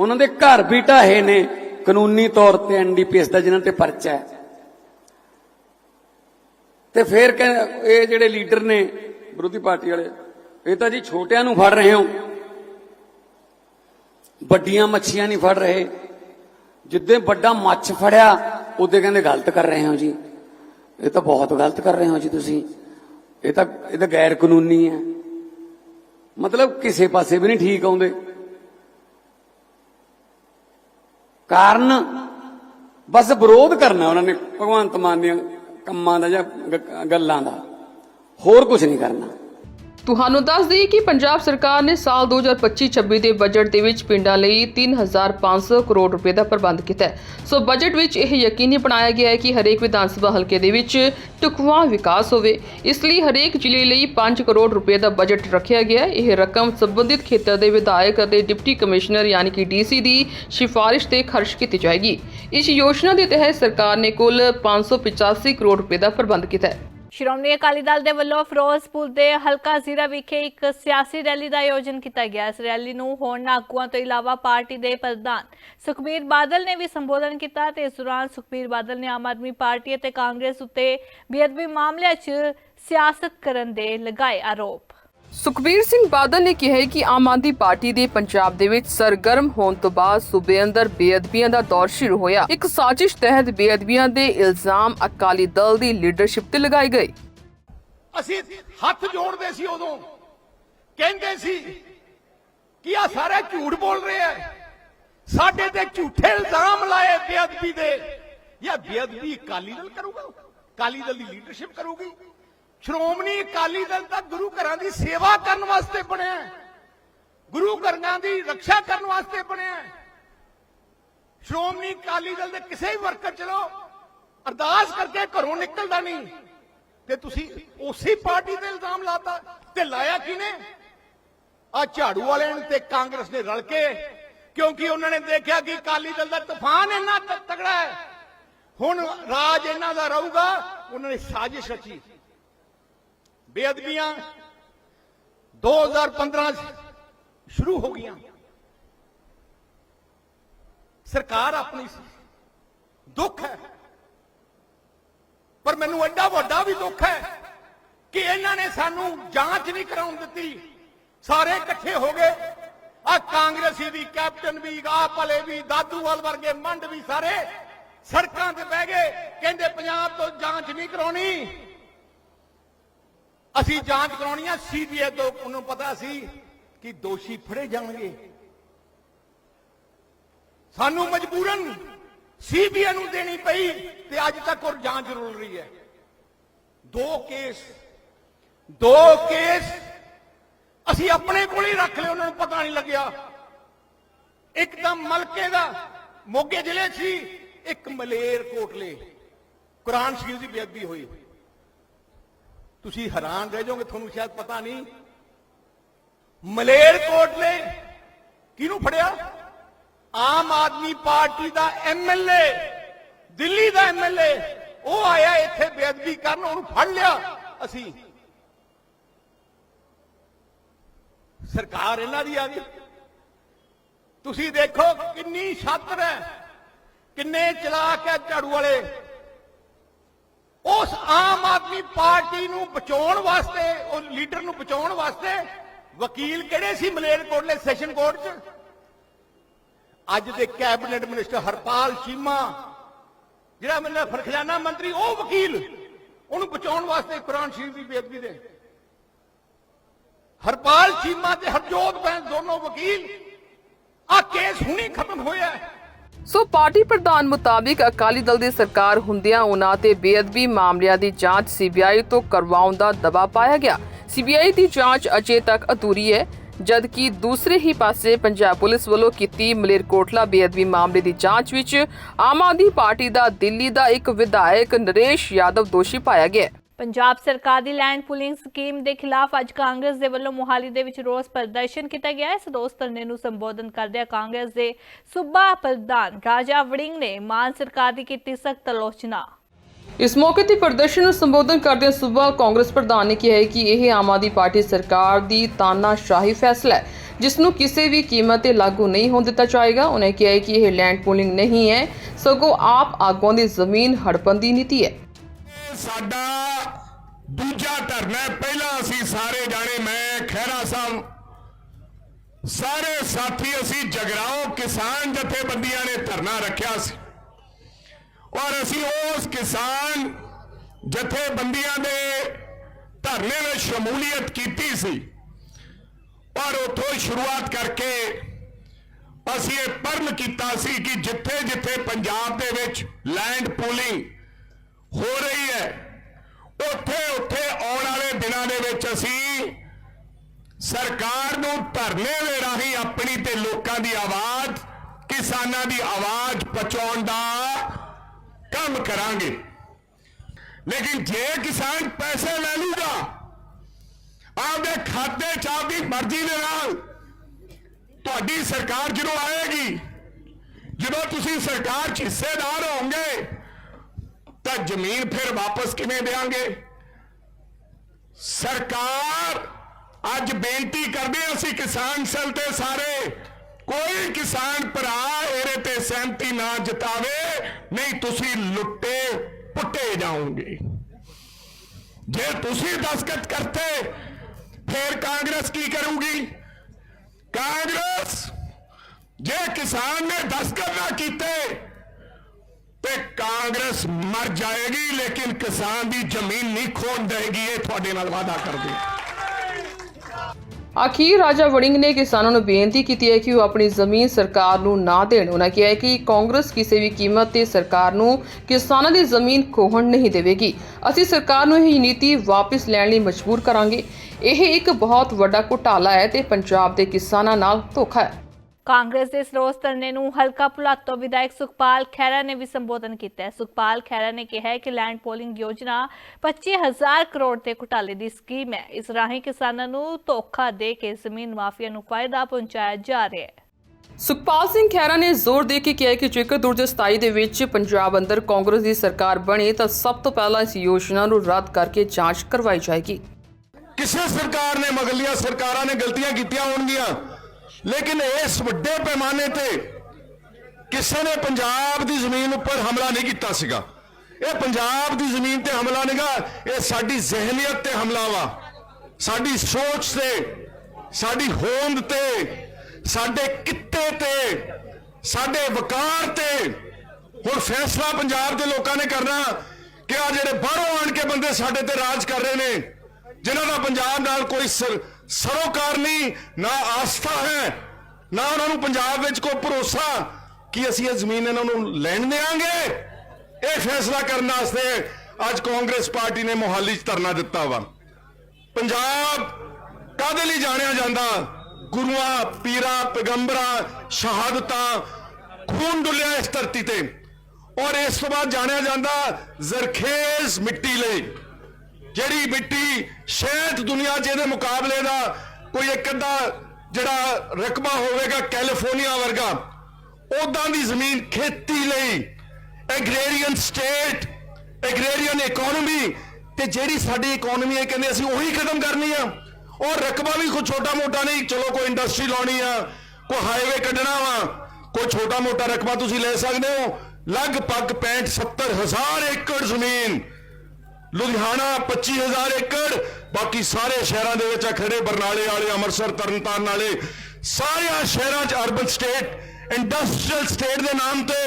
ਉਹਨਾਂ ਦੇ ਘਰ ਵੀ ਢਾਹੇ ਨੇ, ਕਾਨੂੰਨੀ ਤੌਰ ਤੇ ਐਨਡੀਪੀਐਸ ਦਾ ਜਿਨ੍ਹਾਂ ਤੇ ਪਰਚਾ ਹੈ। ਤੇ ਫਿਰ ਕਹਿ- ਇਹ ਜਿਹੜੇ ਲੀਡਰ ਨੇ ਵਿਰੋਧੀ ਪਾਰਟੀ ਵਾਲੇ, ਇਹ ਤਾਂ ਜੀ ਛੋਟਿਆਂ ਨੂੰ ਫੜ ਰਹੇ ਹੋ। ਵੱਡੀਆਂ ਮੱਛੀਆਂ ਨਹੀਂ ਫੜ ਰਹੇ। ਜਿੱਦੇ ਵੱਡਾ ਮੱਛ ਫੜਿਆ, ਉਹਦੇ ਕਹਿੰਦੇ ਗਲਤ ਕਰ ਰਹੇ ਹੋ ਜੀ। ਇਹ ਤਾਂ ਬਹੁਤ ਗਲਤ ਕਰ ਰਹੇ ਹੋ ਜੀ ਤੁਸੀਂ। ਇਹ ਤਾਂ ਇਹ ਤਾਂ ਗੈਰ ਕਾਨੂੰਨੀ ਹੈ। ਮਤਲਬ ਕਿਸੇ ਪਾਸੇ ਵੀ ਨਹੀਂ ਠੀਕ ਆਉਂਦੇ। ਕਾਰਨ ਬਸ ਵਿਰੋਧ ਕਰਨਾ ਉਹਨਾਂ ਨੇ ਭਗਵੰਤ ਮਾਨ ਦੀਆਂ ਕੰਮਾਂ ਦਾ ਜਾਂ ਗੱਲਾਂ ਦਾ। ਹੋਰ ਕੁਝ ਨਹੀਂ ਕਰਨਾ। ਤੁਹਾਨੂੰ ਦੱਸ ਦਈਏ ਕਿ ਪੰਜਾਬ ਸਰਕਾਰ ਨੇ ਸਾਲ 2025-26 ਦੇ ਬਜਟ ਦੇ ਵਿੱਚ ਪਿੰਡਾਂ ਲਈ 3500 ਕਰੋੜ ਰੁਪਏ ਦਾ ਪ੍ਰਬੰਧ ਕੀਤਾ ਹੈ। ਸੋ ਬਜਟ ਵਿੱਚ ਇਹ ਯਕੀਨੀ ਬਣਾਇਆ ਗਿਆ ਹੈ ਕਿ ਹਰੇਕ ਵਿਧਾਨ ਸਭਾ ਹਲਕੇ ਦੇ ਵਿੱਚ ਟੁਕਵਾ ਵਿਕਾਸ ਹੋਵੇ। ਇਸ ਲਈ ਹਰੇਕ ਜ਼ਿਲ੍ਹੇ ਲਈ 5 ਕਰੋੜ ਰੁਪਏ ਦਾ ਬਜਟ ਰੱਖਿਆ ਗਿਆ ਹੈ। ਇਹ ਰਕਮ ਸੰਬੰਧਿਤ ਖੇਤਰ ਦੇ ਵਿਧਾਇਕ ਅਤੇ ਡਿਪਟੀ ਕਮਿਸ਼ਨਰ ਯਾਨੀ ਕਿ ਡੀਸੀ ਦੀ ਸਿਫਾਰਿਸ਼ ਤੇ ਖਰਚ ਕੀਤੀ ਜਾਏਗੀ। ਇਸ ਯੋਜਨਾ ਦੇ ਤਹਿਤ ਸਰਕਾਰ ਨੇ ਕੁੱਲ 585 ਕਰੋੜ ਰੁਪਏ ਦਾ ਪ੍ਰਬੰਧ ਕੀਤਾ ਹੈ। ਸ਼੍ਰੋਮਣੀ ਅਕਾਲੀ ਦਲ ਦੇ ਵੱਲੋਂ ਫਿਰੋਜ਼ਪੁਰ ਦੇ ਹਲਕਾ ਜ਼ੀਰਾ ਵਿਖੇ ਇੱਕ ਸਿਆਸੀ ਰੈਲੀ ਦਾ ਆਯੋਜਨ ਕੀਤਾ ਗਿਆ। ਇਸ ਰੈਲੀ ਨੂੰ ਹੋਰਨਾਂ ਆਗੂਆਂ ਤੋਂ ਇਲਾਵਾ ਪਾਰਟੀ ਦੇ ਪ੍ਰਧਾਨ ਸੁਖਬੀਰ ਬਾਦਲ ਨੇ ਵੀ ਸੰਬੋਧਨ ਕੀਤਾ ਤੇ ਇਸ ਦੌਰਾਨ ਸੁਖਬੀਰ ਬਾਦਲ ਨੇ ਆਮ ਆਦਮੀ ਪਾਰਟੀ ਅਤੇ ਕਾਂਗਰਸ ਉੱਤੇ ਬੇਅਦਬੀ ਮਾਮਲਿਆਂ 'ਚ ਸਿਆਸਤ ਕਰਨ ਦੇ ਲਗਾਏ ਆਰੋਪ। ਸੁਖਬੀਰ ਸਿੰਘ ਬਾਦਲ ਨੇ ਕਿਹਾ ਕਿ ਆਮ ਆਦਮੀ ਪਾਰਟੀ ਦੇ ਪੰਜਾਬ ਦੇ ਵਿੱਚ ਸਰਗਰਮ ਹੋਣ ਤੋਂ ਬਾਅਦ ਸੂਬੇ ਅੰਦਰ ਬੇਅਦਬੀਆਂ ਦਾ ਦੌਰ ਸ਼ੁਰੂ ਹੋਇਆ। ਇੱਕ ਸਾਜ਼ਿਸ਼ ਤਹਿਤ ਬੇਅਦਬੀਆਂ ਦੇ ਇਲਜ਼ਾਮ ਅਕਾਲੀ ਦਲ ਦੀ ਲੀਡਰਸ਼ਿਪ ਤੇ ਲਗਾਏ ਗਏ। ਅਸੀਂ ਹੱਥ ਜੋੜਦੇ ਸੀ ਉਦੋਂ। ਕਹਿੰਦੇ ਸੀ ਕਿ ਆ ਸਾਰੇ ਝੂਠ ਬੋਲ ਰਹੇ ਆ। ਸਾਡੇ ਤੇ ਝੂਠੇ ਇਲਜ਼ਾਮ ਲਾਏ ਬੇਅਦਬੀ ਦੇ। ਇਹ ਬੇਅਦਬੀ ਅਕਾਲੀ ਦਲ ਕਰੂਗਾ? ਅਕਾਲੀ ਦਲ ਦੀ ਲੀਡਰਸ਼ਿਪ ਕਰੂਗੀ? ਸ਼੍ਰੋਮਣੀ ਅਕਾਲੀ ਦਲ ਤਾਂ ਗੁਰੂ ਘਰਾਂ ਦੀ ਸੇਵਾ ਕਰਨ ਵਾਸਤੇ ਬਣਿਆ ਗੁਰੂ ਘਰਾਂ ਦੀ ਰੱਖਿਆ ਕਰਨ ਵਾਸਤੇ ਬਣਿਆ ਸ਼੍ਰੋਮਣੀ ਅਕਾਲੀ ਦਲ ਦੇ ਕਿਸੇ ਵੀ ਵਰਕਰ ਚਲੋ ਅਰਦਾਸ ਕਰਕੇ ਘਰੋਂ ਨਿਕਲਦਾ ਨਹੀਂ। ਤੇ ਤੁਸੀਂ ਉਸੇ ਪਾਰਟੀ ਤੇ ਇਲਜ਼ਾਮ ਲਾਤਾ ਤੇ ਲਾਇਆ ਕਿਨੇ ਆ ਝਾੜੂ ਵਾਲਿਆਂ ਨੇ ਤੇ ਕਾਂਗਰਸ ਨੇ ਰਲ ਕੇ, ਕਿਉਂਕਿ ਉਹਨਾਂ ਨੇ ਦੇਖਿਆ ਕਿ ਅਕਾਲੀ ਦਲ ਦਾ ਤੂਫਾਨ ਇੰਨਾ ਤਗੜਾ ਹੈ। ਹੁਣ ਰਾਜ ਇਹਨਾਂ ਦਾ ਰਹੂਗਾ, ਉਹਨਾਂ ਨੇ ਸਾਜ਼ਿਸ਼ ਰਚੀ। ਬੇਅਦਬੀਆਂ 2015 ਚ ਸ਼ੁਰੂ ਹੋ ਗਈਆਂ। ਸਰਕਾਰ ਆਪਣੀ ਸੀ। ਦੁੱਖ ਹੈ। ਪਰ ਮੈਨੂੰ ਐਡਾ ਵੱਡਾ ਵੀ ਦੁੱਖ ਹੈ ਕਿ ਇਹਨਾਂ ਨੇ ਸਾਨੂੰ ਜਾਂਚ ਨਹੀਂ ਕਰਾਉਣ ਦਿੱਤੀ। ਸਾਰੇ ਇਕੱਠੇ ਹੋ ਗਏ। ਆ ਕਾਂਗਰਸੀ ਵੀ, ਕੈਪਟਨ ਵੀ ਆਪ ਵਾਲੇ ਵੀ, ਦਾਦੂਵਾਲ ਵਰਗੇ ਮੰਡ ਵੀ ਸਾਰੇ ਸੜਕਾਂ ਤੇ ਬਹਿ ਗਏ। ਕਹਿੰਦੇ ਪੰਜਾਬ ਤੋਂ ਜਾਂਚ ਨਹੀਂ ਕਰਾਉਣੀ। ਅਸੀਂ ਜਾਂਚ ਕਰਾਉਣੀ ਆ, ਸੀਬੀਆਈ ਤੋਂ ਉਹਨੂੰ ਪਤਾ ਸੀ ਕਿ ਦੋਸ਼ੀ ਫੜੇ ਜਾਣਗੇ। ਸਾਨੂੰ ਮਜਬੂਰਨ ਸੀਬੀਆਈ ਨੂੰ ਦੇਣੀ ਪਈ ਤੇ ਅੱਜ ਤੱਕ ਉਹ ਜਾਂਚ ਰੁਲ ਰਹੀ ਹੈ। ਦੋ ਕੇਸ ਦੋ ਕੇਸ ਅਸੀਂ ਆਪਣੇ ਕੋਲ ਹੀ ਰੱਖ ਲਏ, ਉਹਨਾਂ ਨੂੰ ਪਤਾ ਨਹੀਂ ਲੱਗਿਆ। ਇੱਕ ਤਾਂ ਮਲਕੇ ਦਾ, ਮੋਗੇ ਜ਼ਿਲ੍ਹੇ 'ਚ ਸੀ, ਇੱਕ ਮਲੇਰ ਕੋਟਲੇ ਕੁਰਾਨ ਸ਼ਰੀਫ ਦੀ ਬੇਅਦਬੀ ਹੋਈ। ਤੁਸੀਂ ਹੈਰਾਨ ਰਹਿ ਜਾਓਗੇ, ਤੁਹਾਨੂੰ ਸ਼ਾਇਦ ਪਤਾ ਨਹੀਂ। ਮਲੇਰ ਕੋਟਲੇ ਕਿਹਨੂੰ ਫੜਿਆ? ਆਮ ਆਦਮੀ ਪਾਰਟੀ ਦਾ ਐਮਐਲਏ ਦਿੱਲੀ ਦਾ ਐਮਐਲਏ ਉਹ ਆਇਆ ਇੱਥੇ ਬੇਅਦਬੀ ਕਰਨ, ਉਹਨੂੰ ਫੜ ਲਿਆ। ਅਸੀਂ ਸਰਕਾਰ ਇਹਨਾਂ ਦੀ ਆ ਗਈ। ਤੁਸੀਂ ਦੇਖੋ ਕਿੰਨੀ ਛਾਤਰ ਹੈ, ਕਿੰਨੇ ਚਲਾਕ ਹੈ ਝਾੜੂ ਵਾਲੇ। ਉਸ ਆਮ ਆਦਮੀ ਪਾਰਟੀ ਨੂੰ ਬਚਾਉਣ ਵਾਸਤੇ, ਉਹ ਲੀਡਰ ਨੂੰ ਬਚਾਉਣ ਵਾਸਤੇ ਵਕੀਲ ਕਿਹੜੇ ਸੀ ਮਲੇਰਕੋਟਲੇ ਸੈਸ਼ਨ ਕੋਰਟ 'ਚ? ਅੱਜ ਦੇ ਕੈਬਨਿਟ ਮਿਨਿਸਟਰ ਹਰਪਾਲ ਚੀਮਾ, ਜਿਹੜਾ ਮੈਨੂੰ ਖਜ਼ਾਨਾ ਮੰਤਰੀ, ਉਹ ਵਕੀਲ, ਉਹਨੂੰ ਬਚਾਉਣ ਵਾਸਤੇ ਕੁਰਾਨ ਸ਼ਰੀਫ ਦੀ ਬੇਅਦਬੀ ਦੇ। ਹਰਪਾਲ ਚੀਮਾ ਤੇ ਹਰਜੋਤ ਬੈਂਸ ਦੋਨੋਂ ਵਕੀਲ ਆ ਕੇਸ ਹੁਣੀ ਖਤਮ ਹੋਇਆ ਸੋ ਪਾਰਟੀ ਪ੍ਰਧਾਨ ਮੁਤਾਬਿਕ ਅਕਾਲੀ ਦਲ ਦੀ ਸਰਕਾਰ ਹੁੰਦਿਆਂ ਉਨ੍ਹਾਂ ਤੇ ਬੇਅਦਬੀ ਮਾਮਲਿਆਂ ਦੀ ਜਾਂਚ ਸੀਬੀਆਈ ਤੋਂ ਕਰਵਾਉਣ ਦਾ ਦਬਾਅ ਪਾਇਆ ਗਿਆ। ਸੀਬੀਆਈ ਦੀ ਜਾਂਚ ਅਜੇ ਤੱਕ ਅਧੂਰੀ ਹੈ, ਜਦਕਿ ਦੂਸਰੇ ਹੀ ਪਾਸੇ ਪੰਜਾਬ ਪੁਲਿਸ ਵੱਲੋਂ ਕੀਤੀ ਮਲੇਰਕੋਟਲਾ ਬੇਅਦਬੀ ਮਾਮਲੇ ਦੀ ਜਾਂਚ ਵਿੱਚ ਆਮ ਆਦਮੀ ਪਾਰਟੀ ਦਾ ਦਿੱਲੀ ਦਾ ਇੱਕ ਵਿਧਾਇਕ ਨਰੇਸ਼ ਯਾਦਵ ਦੋਸ਼ੀ ਪਾਇਆ ਗਿਆ ਹੈ। ਪੰਜਾਬ ਸਰਕਾਰ ਦੀ ਲੈਂਡ ਪੁਲਿੰਗ ਸਕੀਮ ਦੇ ਖਿਲਾਫ ਅੱਜ ਕਾਂਗਰਸ ਦੇ ਵੱਲੋਂ ਮੋਹਾਲੀ ਦੇ ਵਿੱਚ ਰੋਸ ਪ੍ਰਦਰਸ਼ਨ ਕੀਤਾ ਗਿਆ ਇਸ ਰੋਸ ਧਰਨੇ ਨੂੰ ਸੰਬੋਧਨ ਕਰਦਿਆਂ ਕਾਂਗਰਸ ਦੇ ਸੂਬਾ ਪ੍ਰਧਾਨ ਰਾਜਾ ਵੜਿੰਗ ਨੇ ਮਾਨ ਸਰਕਾਰ ਦੀ ਕੀਤੀ ਸਖਤ ਆਲੋਚਨਾ। ਇਸ ਮੌਕੇ ਤੇ ਪ੍ਰਦਰਸ਼ਨ ਨੂੰ ਸੰਬੋਧਨ ਕਰਦਿਆਂ ਸੂਬਾ ਕਾਂਗਰਸ ਪ੍ਰਧਾਨ ਨੇ ਕਿਹਾ ਕਿ ਇਹ ਆਮ ਆਦਮੀ ਪਾਰਟੀ ਸਰਕਾਰ ਦੀ ਤਾਨਾਸ਼ਾਹੀ ਫੈਸਲਾ ਹੈ, ਜਿਸ ਨੂੰ ਕਿਸੇ ਵੀ ਕੀਮਤ ਤੇ ਲਾਗੂ ਨਹੀਂ ਹੋਣ ਦਿੱਤਾ ਜਾਏਗਾ। ਉਹਨੇ ਕਿਹਾ ਕਿ ਇਹ ਲੈਂਡ ਪੂਲਿੰਗ ਨਹੀਂ ਹੈ, ਸਗੋਂ ਆਪ ਆਗੂਆਂ ਦੀ ਜ਼ਮੀਨ ਹੜਪਣ ਦੀ ਨੀਤੀ ਹੈ। ਸਾਡਾ ਦੂਜਾ ਧਰਨਾ ਪਹਿਲਾਂ ਅਸੀਂ ਸਾਰੇ ਜਾਣੇ, ਮੈਂ, ਖਹਿਰਾ ਸਾਹਿਬ, ਸਾਰੇ ਸਾਥੀ ਅਸੀਂ ਜਗਰਾਓ ਕਿਸਾਨ ਜਥੇਬੰਦੀਆਂ ਨੇ ਧਰਨਾ ਰੱਖਿਆ ਸੀ। ਔਰ ਅਸੀਂ ਉਸ ਕਿਸਾਨ ਜਥੇਬੰਦੀਆਂ ਦੇ ਧਰਨੇ ਵਿੱਚ ਸ਼ਮੂਲੀਅਤ ਕੀਤੀ ਸੀ। ਔਰ ਉਥੋਂ ਸ਼ੁਰੂਆਤ ਕਰਕੇ ਅਸੀਂ ਇਹ ਪਰਮ ਕੀਤਾ ਸੀ ਕਿ ਜਿੱਥੇ ਜਿੱਥੇ ਪੰਜਾਬ ਦੇ ਵਿੱਚ ਲੈਂਡ ਪੂਲਿੰਗ ਹੋ ਰਹੀ ਹੈ। ਉੱਥੇ ਉੱਥੇ ਆਉਣ ਵਾਲੇ ਦਿਨਾਂ ਦੇ ਵਿੱਚ ਅਸੀਂ ਸਰਕਾਰ ਨੂੰ ਧਰਨੇ ਦੇ ਰਾਹੀਂ ਆਪਣੀ ਤੇ ਲੋਕਾਂ ਦੀ ਆਵਾਜ਼, ਕਿਸਾਨਾਂ ਦੀ ਆਵਾਜ਼ ਪਹੁੰਚਾਉਣ ਦਾ ਕੰਮ ਕਰਾਂਗੇ। ਲੇਕਿਨ ਜੇ ਕਿਸਾਨ ਪੈਸੇ ਲੈ ਲੂਗਾ, ਆਪਦੇ ਖਾਤੇ ਚ ਆਪਦੀ ਮਰਜ਼ੀ ਦੇ ਨਾਲ ਤੁਹਾਡੀ ਸਰਕਾਰ ਜਦੋਂ ਆਏਗੀ, ਜਦੋਂ ਤੁਸੀਂ ਸਰਕਾਰ 'ਚ ਹਿੱਸੇਦਾਰ ਹੋਵੋਗੇ ਤਾਂ ਜ਼ਮੀਨ ਫਿਰ ਵਾਪਸ ਕਿਵੇਂ ਦੇਾਂਗੇ ਸਰਕਾਰ, ਅੱਜ ਬੇਨਤੀ ਕਰਦੇ ਅਸੀਂ ਕਿਸਾਨ ਸੈਲ ਤੇ ਸਾਰੇ, ਕੋਈ ਕਿਸਾਨ ਭਰਾ ਇਹਦੇ ਤੇ ਸਹਿਮਤੀ ਨਾ ਜਤਾਵੇ, ਨਹੀਂ ਤੁਸੀਂ ਲੁੱਟੇ, ਪੁੱਟੇ ਜਾਓਗੇ। ਜੇ ਤੁਸੀਂ ਦਸਖਤ ਕਰਤੇ, ਫਿਰ ਕਾਂਗਰਸ ਕੀ ਕਰੂਗੀ? ਕਾਂਗਰਸ, ਜੇ ਕਿਸਾਨ ਨੇ ਦਸਖਤ ਨਾ ਕੀਤੇ ਤੇ ਕਾਂਗਰਸ ਮਰ ਜਾਏਗੀ, ਲੇਕਿਨ ਕਿਸਾਨ ਦੀ ਜ਼ਮੀਨ ਨਹੀਂ ਖੋਣ ਦੇਗੀ, ਇਹ ਤੁਹਾਡੇ ਨਾਲ ਵਾਅਦਾ ਕਰਦੇ ਅਖੀਰ ਰਾਜਾ ਵੜਿੰਗ ਨੇ ਕਿਸਾਨਾਂ ਨੂੰ ਬੇਨਤੀ ਕੀਤੀ ਹੈ ਕਿ ਉਹ ਆਪਣੀ ਜ਼ਮੀਨ ਸਰਕਾਰ ਨੂੰ ਨਾ ਦੇਣ। ਉਹਨਾਂ ਕਿਹਾ ਹੈ ਕਿ ਕਾਂਗਰਸ ਕਿਸੇ ਵੀ ਕੀਮਤ ਤੇ ਸਰਕਾਰ ਨੂੰ ਕਿਸਾਨਾਂ ਦੀ ਜ਼ਮੀਨ ਖੋਹਣ ਨਹੀਂ ਦੇਵੇਗੀ। ਅਸੀਂ ਸਰਕਾਰ ਨੂੰ ਇਹ ਨੀਤੀ ਵਾਪਸ ਲੈਣ ਲਈ ਮਜਬੂਰ ਕਰਾਂਗੇ। ਇਹ ਇੱਕ ਬਹੁਤ ਵੱਡਾ ਘੁਟਾਲਾ ਹੈ ਤੇ ਪੰਜਾਬ ਦੇ ਕਿਸਾਨਾਂ ਨਾਲ ਧੋਖਾ ਹੈ। ਕਾਂਗਰਸ ਦੇ ਇਸ ਰੋਸ ਧਰਨੇ ਨੂੰ ਹਲਕਾ ਭੁਲੱਥ ਤੋਂ ਵਿਧਾਇਕ ਸੁਖਪਾਲ ਖਹਿਰਾ ਨੇ ਵੀ ਸੰਬੋਧਨ ਕੀਤਾ ਹੈ। ਸੁਖਪਾਲ ਖਹਿਰਾ ਨੇ ਕਿਹਾ ਹੈ ਕਿ ਲੈਂਡ ਪੋਲਿੰਗ ਯੋਜਨਾ 25000 ਕਰੋੜ ਦੇ ਘੁਟਾਲੇ ਦੀ ਸਕੀਮ ਹੈ। ਇਸ ਰਾਹੀਂ ਕਿਸਾਨਾਂ ਨੂੰ ਧੋਖਾ ਦੇ ਕੇ ਜ਼ਮੀਨ ਮਾਫੀਆ ਨੂੰ ਫਾਇਦਾ ਪਹੁੰਚਾਇਆ ਜਾ ਰਿਹਾ ਹੈ। ਸੁਖਪਾਲ ਸਿੰਘ ਖਹਿਰਾ ਨੇ ਜ਼ੋਰ ਦੇ ਕੇ ਕਿਹਾ ਕਿ ਜੇਕਰ 2027 ਦੇ ਵਿੱਚ ਪੰਜਾਬ ਅੰਦਰ ਕਾਂਗਰਸ ਦੀ ਸਰਕਾਰ ਬਣੇ ਤਾਂ ਸਭ ਤੋਂ ਪਹਿਲਾਂ ਇਸ ਯੋਜਨਾ ਨੂੰ ਰੱਦ ਕਰਕੇ ਜਾਂਚ ਕਰਵਾਈ ਜਾਏਗੀ। ਕਿਸੇ ਸਰਕਾਰ ਨੇ ਮਗਲੀਆਂ ਸਰਕਾਰਾਂ ਨੇ ਗਲਤੀਆਂ ਕੀਤੀਆਂ ਹੋਣਗੀਆਂ। ਲੇਕਿਨ ਇਸ ਵੱਡੇ ਪੈਮਾਨੇ ਤੇ ਕਿਸੇ ਨੇ ਪੰਜਾਬ ਦੀ ਜ਼ਮੀਨ ਉੱਪਰ ਹਮਲਾ ਨਹੀਂ ਕੀਤਾ ਸੀਗਾ। ਇਹ ਪੰਜਾਬ ਦੀ ਜ਼ਮੀਨ ਤੇ ਹਮਲਾ ਨਹੀਂਗਾ ਇਹ ਸਾਡੀ ਜ਼ਿਹਨੀਅਤ ਤੇ ਹਮਲਾ ਵਾ। ਸਾਡੀ ਸੋਚ ਤੇ, ਸਾਡੀ ਹੋਂਦ ਤੇ, ਸਾਡੇ ਕਿੱਤੇ ਤੇ, ਸਾਡੇ ਵਕਾਰ ਤੇ। ਹੁਣ ਫੈਸਲਾ ਪੰਜਾਬ ਦੇ ਲੋਕਾਂ ਨੇ ਕਰਨਾ ਕਿ ਆ ਜਿਹੜੇ ਬਾਹਰੋਂ ਆਣ ਕੇ ਬੰਦੇ ਸਾਡੇ ਤੇ ਰਾਜ ਕਰ ਰਹੇ ਨੇ, ਜਿਨ੍ਹਾਂ ਦਾ ਪੰਜਾਬ ਨਾਲ ਕੋਈ ਸਰ- ਸਰੋਕਾਰ ਨਹੀਂ ਨਾ ਆਸਥਾ ਹੈ, ਨਾ ਉਹਨਾਂ ਨੂੰ ਪੰਜਾਬ ਵਿੱਚ ਕੋਈ ਭਰੋਸਾ ਕਿ ਅਸੀਂ ਇਹ ਜ਼ਮੀਨ ਇਹਨਾਂ ਨੂੰ ਲੈਣ ਦੇਾਂਗੇ ਇਹ ਫੈਸਲਾ ਕਰਨ ਵਾਸਤੇ ਅੱਜ ਕਾਂਗਰਸ ਪਾਰਟੀ ਨੇ ਮੋਹਾਲੀ 'ਚ ਧਰਨਾ ਦਿੱਤਾ ਵਾ। ਪੰਜਾਬ ਕਾਦੇ ਲਈ ਜਾਣਿਆ ਜਾਂਦਾ? ਗੁਰੂਆਂ, ਪੀਰਾਂ, ਪੈਗੰਬਰਾਂ, ਸ਼ਹਾਦਤਾਂ ਖੂਨ ਡੁੱਲਿਆ ਇਸ ਧਰਤੀ ਤੇ। ਔਰ ਇਸ ਤੋਂ ਬਾਅਦ ਜਾਣਿਆ ਜਾਂਦਾ ਜ਼ਰਖੇਜ਼ ਮਿੱਟੀ ਲਈ। ਜਿਹੜੀ ਮਿੱਟੀ ਸ਼ਾਇਦ ਦੁਨੀਆ 'ਚ ਇਹਦੇ ਮੁਕਾਬਲੇ ਦਾ ਕੋਈ ਇੱਕ ਅੱਧਾ ਜਿਹੜਾ ਰਕਬਾ ਹੋਵੇਗਾ ਕੈਲੀਫੋਰਨੀਆ ਵਰਗਾ ਉਦਾਂ ਦੀ ਜ਼ਮੀਨ ਖੇਤੀ ਲਈ ਐਗਰੇਰੀਅਨ ਸਟੇਟ ਐਗਰੇਰੀਅਨ ਇਕਨੋਮੀ ਤੇ ਜਿਹੜੀ ਸਾਡੀ ਇਕਨੋਮੀ ਹੈ, ਕਹਿੰਦੇ ਅਸੀਂ ਉਹੀ ਖਤਮ ਕਰਨੀ ਆ। ਔਰ ਰਕਬਾ ਵੀ ਕੋਈ ਛੋਟਾ ਮੋਟਾ ਨਹੀਂ, ਚਲੋ ਕੋਈ ਇੰਡਸਟਰੀ ਲਾਉਣੀ ਆ, ਕੋਈ ਹਾਈਵੇ ਕੱਢਣਾ ਵਾ, ਕੋਈ ਛੋਟਾ ਮੋਟਾ ਰਕਬਾ ਤੁਸੀਂ ਲੈ ਸਕਦੇ ਹੋ। ਲਗਭਗ 65 70 ਹਜ਼ਾਰ ਏਕੜ ਜ਼ਮੀਨ ਲੁਧਿਆਣਾ 25000 ਏਕੜ, ਬਾਕੀ ਸਾਰੇ ਸ਼ਹਿਰਾਂ ਦੇ ਵਿੱਚ ਆ ਖੜੇ ਬਰਨਾਲੇ ਵਾਲੇ, ਅੰਮ੍ਰਿਤਸਰ, ਤਰਨਤਾਰਨ ਵਾਲੇ। ਸਾਰਿਆਂ ਸ਼ਹਿਰਾਂ 'ਚ ਅਰਬਨ ਸਟੇਟ ਇੰਡਸਟਰੀਅਲ ਸਟੇਟ ਦੇ ਨਾਮ ਤੇ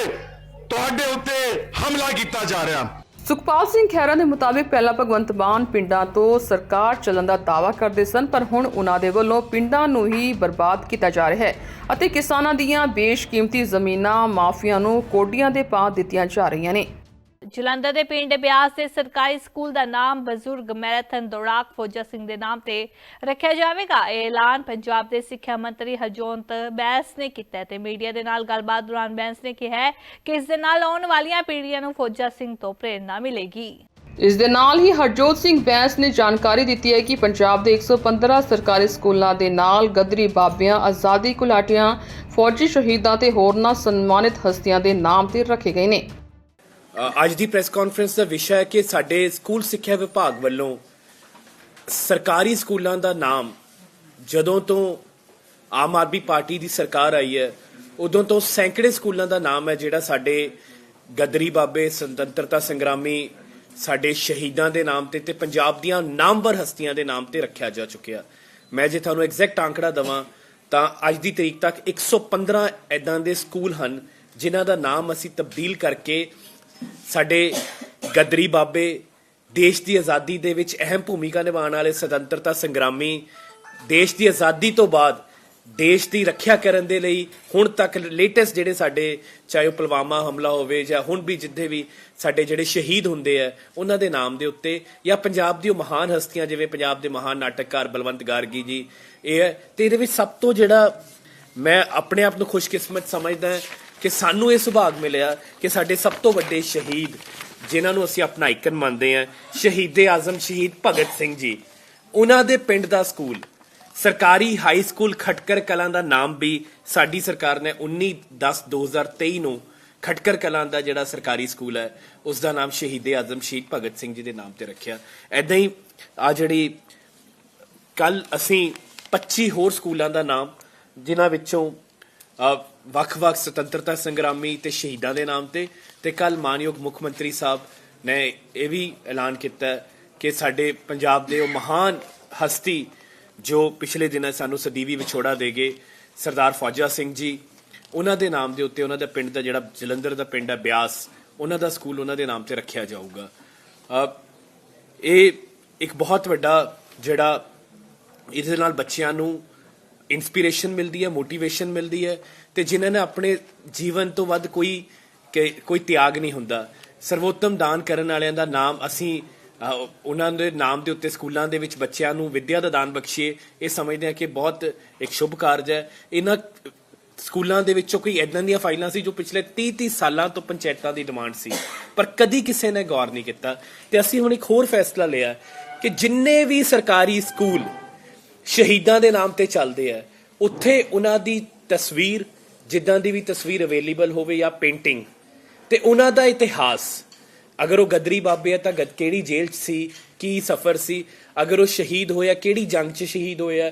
ਤੁਹਾਡੇ ਉੱਤੇ ਹਮਲਾ ਕੀਤਾ ਜਾ ਰਿਹਾ। ਸੁਖਪਾਲ ਸਿੰਘ ਖਹਿਰਾ ਦੇ ਮੁਤਾਬਿਕ ਪਹਿਲਾਂ ਭਗਵੰਤ ਮਾਨ ਪਿੰਡਾਂ ਤੋਂ ਸਰਕਾਰ ਚੱਲਣ ਦਾ ਦਾਅਵਾ ਕਰਦੇ ਸਨ, ਪਰ ਹੁਣ ਉਹਨਾਂ ਦੇ ਵੱਲੋਂ ਪਿੰਡਾਂ ਨੂੰ ਹੀ ਬਰਬਾਦ ਕੀਤਾ ਜਾ ਰਿਹਾ ਹੈ ਅਤੇ ਕਿਸਾਨਾਂ ਦੀਆਂ ਬੇਸ਼ਕੀਮਤੀ ਜ਼ਮੀਨਾਂ ਮਾਫੀਆ ਨੂੰ ਕੋਡੀਆਂ ਦੇ ਪਾ ਦਿੱਤੀਆਂ ਜਾ ਰਹੀਆਂ ਨੇ। ਜਲੰਧਰ ਦੇ ਪਿੰਡ ਬਿਆਸ ਦੇ ਸਰਕਾਰੀ ਸਕੂਲ ਦਾ ਨਾਮ ਬਜ਼ੁਰਗ ਮੈਰਾਥਨ ਦੌੜਾਕ ਫੌਜਾ ਸਿੰਘ ਦੇ ਨਾਮ ਤੇ ਰੱਖਿਆ ਜਾਵੇਗਾ। ਇਹ ਐਲਾਨ ਪੰਜਾਬ ਦੇ ਸਿੱਖਿਆ ਮੰਤਰੀ ਹਰਜੋਤ ਬੈਂਸ ਨੇ ਕੀਤਾ ਤੇ ਮੀਡੀਆ ਦੇ ਨਾਲ ਗੱਲਬਾਤ ਦੌਰਾਨ ਬੈਂਸ ਨੇ ਕਿਹਾ ਕਿ ਇਸ ਦੇ ਨਾਲ ਆਉਣ ਵਾਲੀਆਂ ਪੀੜ੍ਹੀਆਂ ਨੂੰ ਫੌਜਾ ਸਿੰਘ ਤੋਂ ਪ੍ਰੇਰਣਾ ਮਿਲੇਗੀ। ਇਸ ਦੇ ਨਾਲ ਹੀ ਹਰਜੋਤ ਸਿੰਘ ਬੈਂਸ ਨੇ ਜਾਣਕਾਰੀ ਦਿੱਤੀ ਹੈ ਕਿ ਪੰਜਾਬ ਦੇ 115 ਸਰਕਾਰੀ ਸਕੂਲਾਂ ਦੇ ਨਾਲ ਗਦਰੀ ਬਾਬਿਆਂ, ਆਜ਼ਾਦੀ ਘੁਲਾਟੀਆਂ, ਫੌਜੀ ਸ਼ਹੀਦਾਂ ਤੇ ਹੋਰਨਾਂ ਸਨਮਾਨਿਤ ਹਸਤੀਆਂ ਦੇ ਨਾਮ ਤੇ ਰੱਖੇ ਗਏ ਨੇ। ਅੱਜ ਦੀ ਪ੍ਰੈਸ ਕਾਨਫਰੰਸ ਦਾ ਵਿਸ਼ਾ ਹੈ ਕਿ ਸਾਡੇ ਸਕੂਲ ਸਿੱਖਿਆ ਵਿਭਾਗ ਵੱਲੋਂ ਸਰਕਾਰੀ ਸਕੂਲਾਂ ਦਾ ਨਾਮ ਜਦੋਂ ਤੋਂ ਆਮ ਆਦਮੀ ਪਾਰਟੀ ਦੀ ਸਰਕਾਰ ਆਈ ਹੈ, ਉਦੋਂ ਤੋਂ ਸੈਂਕੜੇ ਸਕੂਲਾਂ ਦਾ ਨਾਮ ਹੈ ਜਿਹੜਾ ਸਾਡੇ ਗਦਰੀ ਬਾਬੇ, ਸੁਤੰਤਰਤਾ ਸੰਗਰਾਮੀ, ਸਾਡੇ ਸ਼ਹੀਦਾਂ ਦੇ ਨਾਮ ਤੇ ਤੇ ਪੰਜਾਬ ਦੀਆਂ ਨਾਮਵਰ ਹਸਤੀਆਂ ਦੇ ਨਾਮ ਤੇ ਰੱਖਿਆ ਜਾ ਚੁੱਕਿਆ। ਮੈਂ ਜੇ ਤੁਹਾਨੂੰ ਐਗਜ਼ੈਕਟ ਆંકੜਾ ਦਵਾਂ, ਤਾਂ ਅੱਜ ਦੀ ਤਰੀਕ ਤੱਕ 115 ਐਦਾਂ ਦੇ ਸਕੂਲ ਹਨ, ਜਿਨ੍ਹਾਂ ਦਾ ਨਾਮ ਅਸੀਂ ਤਬਦੀਲ ਕਰਕੇ ਸਾਡੇ ਗਦਰੀ ਬਾਬੇ ਦੇਸ਼ ਦੀ ਆਜ਼ਾਦੀ ਦੇ ਵਿੱਚ ਅਹਿਮ ਭੂਮਿਕਾ ਨਿਭਾਉਣ ਵਾਲੇ ਸੁਤੰਤਰਤਾ ਸੰਗਰਾਮੀ ਦੇਸ਼ ਦੀ ਆਜ਼ਾਦੀ ਤੋਂ ਬਾਅਦ ਦੇਸ਼ ਦੀ ਰੱਖਿਆ ਕਰਨ ਦੇ ਲਈ ਹੁਣ ਤੱਕ ਲੇਟੈਸਟ ਜਿਹੜੇ ਸਾਡੇ ਚਾਹੇ ਉਹ ਪੁਲਵਾਮਾ ਹਮਲਾ ਹੋਵੇ ਜਾਂ ਹੁਣ ਵੀ ਜਿੱਥੇ ਵੀ ਸਾਡੇ ਜਿਹੜੇ ਸ਼ਹੀਦ ਹੁੰਦੇ ਆ, ਉਹਨਾਂ ਦੇ ਨਾਮ ਦੇ ਉੱਤੇ ਜਾਂ ਪੰਜਾਬ ਦੀ ਉਹ ਮਹਾਨ ਹਸਤੀਆਂ ਜਿਵੇਂ ਪੰਜਾਬ ਦੇ ਮਹਾਨ ਨਾਟਕਕਾਰ ਬਲਵੰਤ ਗਾਰਗੀ ਜੀ, ਇਹ ਹੈ। ਤੇ ਇਹਦੇ ਵਿੱਚ ਸਭ ਤੋਂ ਜਿਹੜਾ ਮੈਂ ਆਪਣੇ ਆਪ ਨੂੰ ਖੁਸ਼ਕਿਸਮਤ ਸਮਝਦਾ ਕਿ ਸਾਨੂੰ ਇਹ ਸੁਭਾਗ ਮਿਲਿਆ ਕਿ ਸਾਡੇ ਸਭ ਤੋਂ ਵੱਡੇ ਸ਼ਹੀਦ, ਜਿਨ੍ਹਾਂ ਨੂੰ ਅਸੀਂ ਆਪਣਾ ਆਈਕਨ ਮੰਨਦੇ ਹਾਂ, ਸ਼ਹੀਦੇ ਆਜ਼ਮ ਸ਼ਹੀਦ ਭਗਤ ਸਿੰਘ ਜੀ। ਉਹਨਾਂ ਦੇ ਪਿੰਡ ਦਾ ਸਕੂਲ, ਸਰਕਾਰੀ ਹਾਈ ਸਕੂਲ ਖਟਕਰ ਕਲਾਂ ਦਾ ਨਾਮ ਵੀ ਸਾਡੀ ਸਰਕਾਰ ਨੇ 19 10 2023 ਨੂੰ ਖਟਕਰ ਕਲਾਂ ਦਾ ਜਿਹੜਾ ਸਰਕਾਰੀ ਸਕੂਲ ਹੈ, ਉਸ ਦਾ ਨਾਮ ਸ਼ਹੀਦੇ ਆਜ਼ਮ ਸ਼ਹੀਦ ਭਗਤ ਸਿੰਘ ਜੀ ਦੇ ਨਾਮ ਤੇ ਰੱਖਿਆ। ਐਦਾਂ ਹੀ ਆ ਜਿਹੜੀ ਕੱਲ ਅਸੀਂ 25 ਹੋਰ ਸਕੂਲਾਂ ਦਾ ਨਾਮ, ਜਿਨ੍ਹਾਂ ਵਿੱਚੋਂ ਵੱਖ-ਵੱਖ ਸੁਤੰਤਰਤਾ ਸੰਗਰਾਮੀ ਤੇ ਸ਼ਹੀਦਾਂ ਦੇ ਨਾਮ ਤੇ ਤੇ ਕੱਲ ਮਾਨਯੋਗ ਮੁੱਖ ਮੰਤਰੀ ਸਾਹਿਬ ਨੇ ਇਹ ਵੀ ਐਲਾਨ ਕੀਤਾ ਕਿ ਸਾਡੇ ਪੰਜਾਬ ਦੇ ਉਹ ਮਹਾਨ ਹਸਤੀ ਜੋ ਪਿਛਲੇ ਦਿਨਾਂ ਸਾਨੂੰ ਸਦੀਵੀ ਵਿਛੋੜਾ ਦੇ ਗਏ, ਸਰਦਾਰ ਫੌਜਾ ਸਿੰਘ ਜੀ, ਉਹਨਾਂ ਦੇ ਨਾਮ ਦੇ ਉੱਤੇ ਉਹਨਾਂ ਦਾ ਪਿੰਡ ਦਾ ਜਿਹੜਾ ਜਲੰਧਰ ਦਾ ਪਿੰਡ ਹੈ ਬਿਆਸ, ਉਹਨਾਂ ਦਾ ਸਕੂਲ ਉਹਨਾਂ ਦੇ ਨਾਮ ਤੇ ਰੱਖਿਆ ਜਾਊਗਾ। ਇਹ ਇੱਕ ਬਹੁਤ ਵੱਡਾ ਜਿਹੜਾ ਇਹਦੇ ਨਾਲ ਬੱਚਿਆਂ ਨੂੰ ਇਨਸਪੀਰੇਸ਼ਨ ਮਿਲਦੀ ਹੈ ਮੋਟੀਵੇਸ਼ਨ ਮਿਲਦੀ ਹੈ ਤੇ ਜਿਨ੍ਹਾਂ ਨੇ ਆਪਣੇ ਜੀਵਨ ਤੋਂ ਵੱਧ ਕੋਈ ਕੋਈ ਤਿਆਗ ਨਹੀਂ ਹੁੰਦਾ। ਸਰਵੋਤਮ ਦਾਨ ਕਰਨ ਵਾਲਿਆਂ ਦਾ ਨਾਮ ਅਸੀਂ ਉਹਨਾਂ ਦੇ ਨਾਮ ਦੇ ਉੱਤੇ ਸਕੂਲਾਂ ਦੇ ਵਿੱਚ ਬੱਚਿਆਂ ਨੂੰ ਵਿੱਦਿਆ ਦਾ ਦਾਨ ਬਖਸ਼ੀਏ, ਇਹ ਸਮਝਦੇ ਹਾਂ ਕਿ ਬਹੁਤ ਇੱਕ ਸ਼ੁਭ ਕਾਰਜ ਹੈ। ਇਹਨਾਂ ਸਕੂਲਾਂ ਦੇ ਵਿੱਚੋਂ ਕੋਈ ਇਦਾਂ ਦੀਆਂ ਫਾਈਲਾਂ ਸੀ ਜੋ ਪਿਛਲੇ 30 30 ਸਾਲਾਂ ਤੋਂ ਪੰਚਾਇਤਾਂ ਦੀ ਡਿਮਾਂਡ ਸੀ, ਪਰ ਕਦੀ ਕਿਸੇ ਨੇ ਗੌਰ ਨਹੀਂ ਕੀਤਾ। ਤੇ ਅਸੀਂ ਹੁਣ ਇੱਕ ਹੋਰ ਫੈਸਲਾ ਲਿਆ ਕਿ ਜਿੰਨੇ ਵੀ ਸਰਕਾਰੀ ਸਕੂਲ ਸ਼ਹੀਦਾਂ ਦੇ ਨਾਮ ਤੇ ਚੱਲਦੇ ਆ, ਉੱਥੇ ਉਹਨਾਂ ਦੀ ਤਸਵੀਰ ਜਿੱਦਾਂ ਦੀ ਵੀ ਤਸਵੀਰ ਅਵੇਲੇਬਲ ਹੋਵੇ ਜਾਂ ਪੇਂਟਿੰਗ, ਤੇ ਉਹਨਾਂ ਦਾ ਇਤਿਹਾਸ। ਅਗਰ ਉਹ ਗਦਰੀ ਬਾਬੇ ਆ ਤਾਂ ਗਦ, ਕਿਹੜੀ ਜੇਲ੍ਹ 'ਚ ਸੀ, ਕੀ ਸਫ਼ਰ ਸੀ? ਅਗਰ ਉਹ ਸ਼ਹੀਦ ਹੋਇਆ, ਕਿਹੜੀ ਜੰਗ 'ਚ ਸ਼ਹੀਦ ਹੋਇਆ?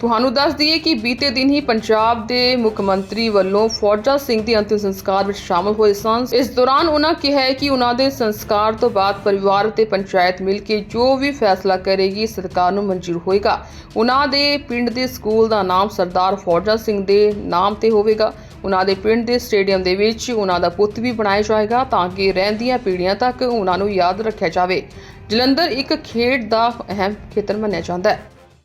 ਤੁਹਾਨੂੰ ਦੱਸ ਦਈਏ ਕਿ ਬੀਤੇ ਦਿਨ ਹੀ ਪੰਜਾਬ ਦੇ ਮੁੱਖ ਮੰਤਰੀ ਵੱਲੋਂ ਫੌਜਾ ਸਿੰਘ ਦੇ ਅੰਤਿਮ ਸੰਸਕਾਰ ਵਿੱਚ ਸ਼ਾਮਲ ਹੋਏ ਸਨ। ਇਸ ਦੌਰਾਨ ਉਹਨਾਂ ਕਿਹਾ ਕਿ ਉਹਨਾਂ ਦੇ ਸੰਸਕਾਰ ਤੋਂ ਬਾਅਦ ਪਰਿਵਾਰ ਅਤੇ ਪੰਚਾਇਤ ਮਿਲ ਕੇ ਜੋ ਵੀ ਫੈਸਲਾ ਕਰੇਗੀ, ਸਰਕਾਰ ਨੂੰ ਮਨਜ਼ੂਰ ਹੋਏਗਾ। ਉਹਨਾਂ ਦੇ ਪਿੰਡ ਦੇ ਸਕੂਲ ਦਾ ਨਾਮ ਸਰਦਾਰ ਫੌਜਾ ਸਿੰਘ ਦੇ ਨਾਮ ਤੇ ਹੋਵੇਗਾ। ਉਹਨਾਂ ਦੇ ਪਿੰਡ ਦੇ ਸਟੇਡੀਅਮ ਦੇ ਵਿੱਚ ਉਹਨਾਂ ਦਾ ਪੁੱਤ ਵੀ ਬਣਾਇਆ ਜਾਏਗਾ ਤਾਂ ਕਿ ਰਹਿੰਦੀਆਂ ਪੀੜ੍ਹੀਆਂ ਤੱਕ ਉਹਨਾਂ ਨੂੰ ਯਾਦ ਰੱਖਿਆ ਜਾਵੇ। ਜਲੰਧਰ ਇੱਕ ਖੇਡ ਦਾ ਅਹਿਮ ਖੇਤਰ ਮੰਨਿਆ ਜਾਂਦਾ ਹੈ।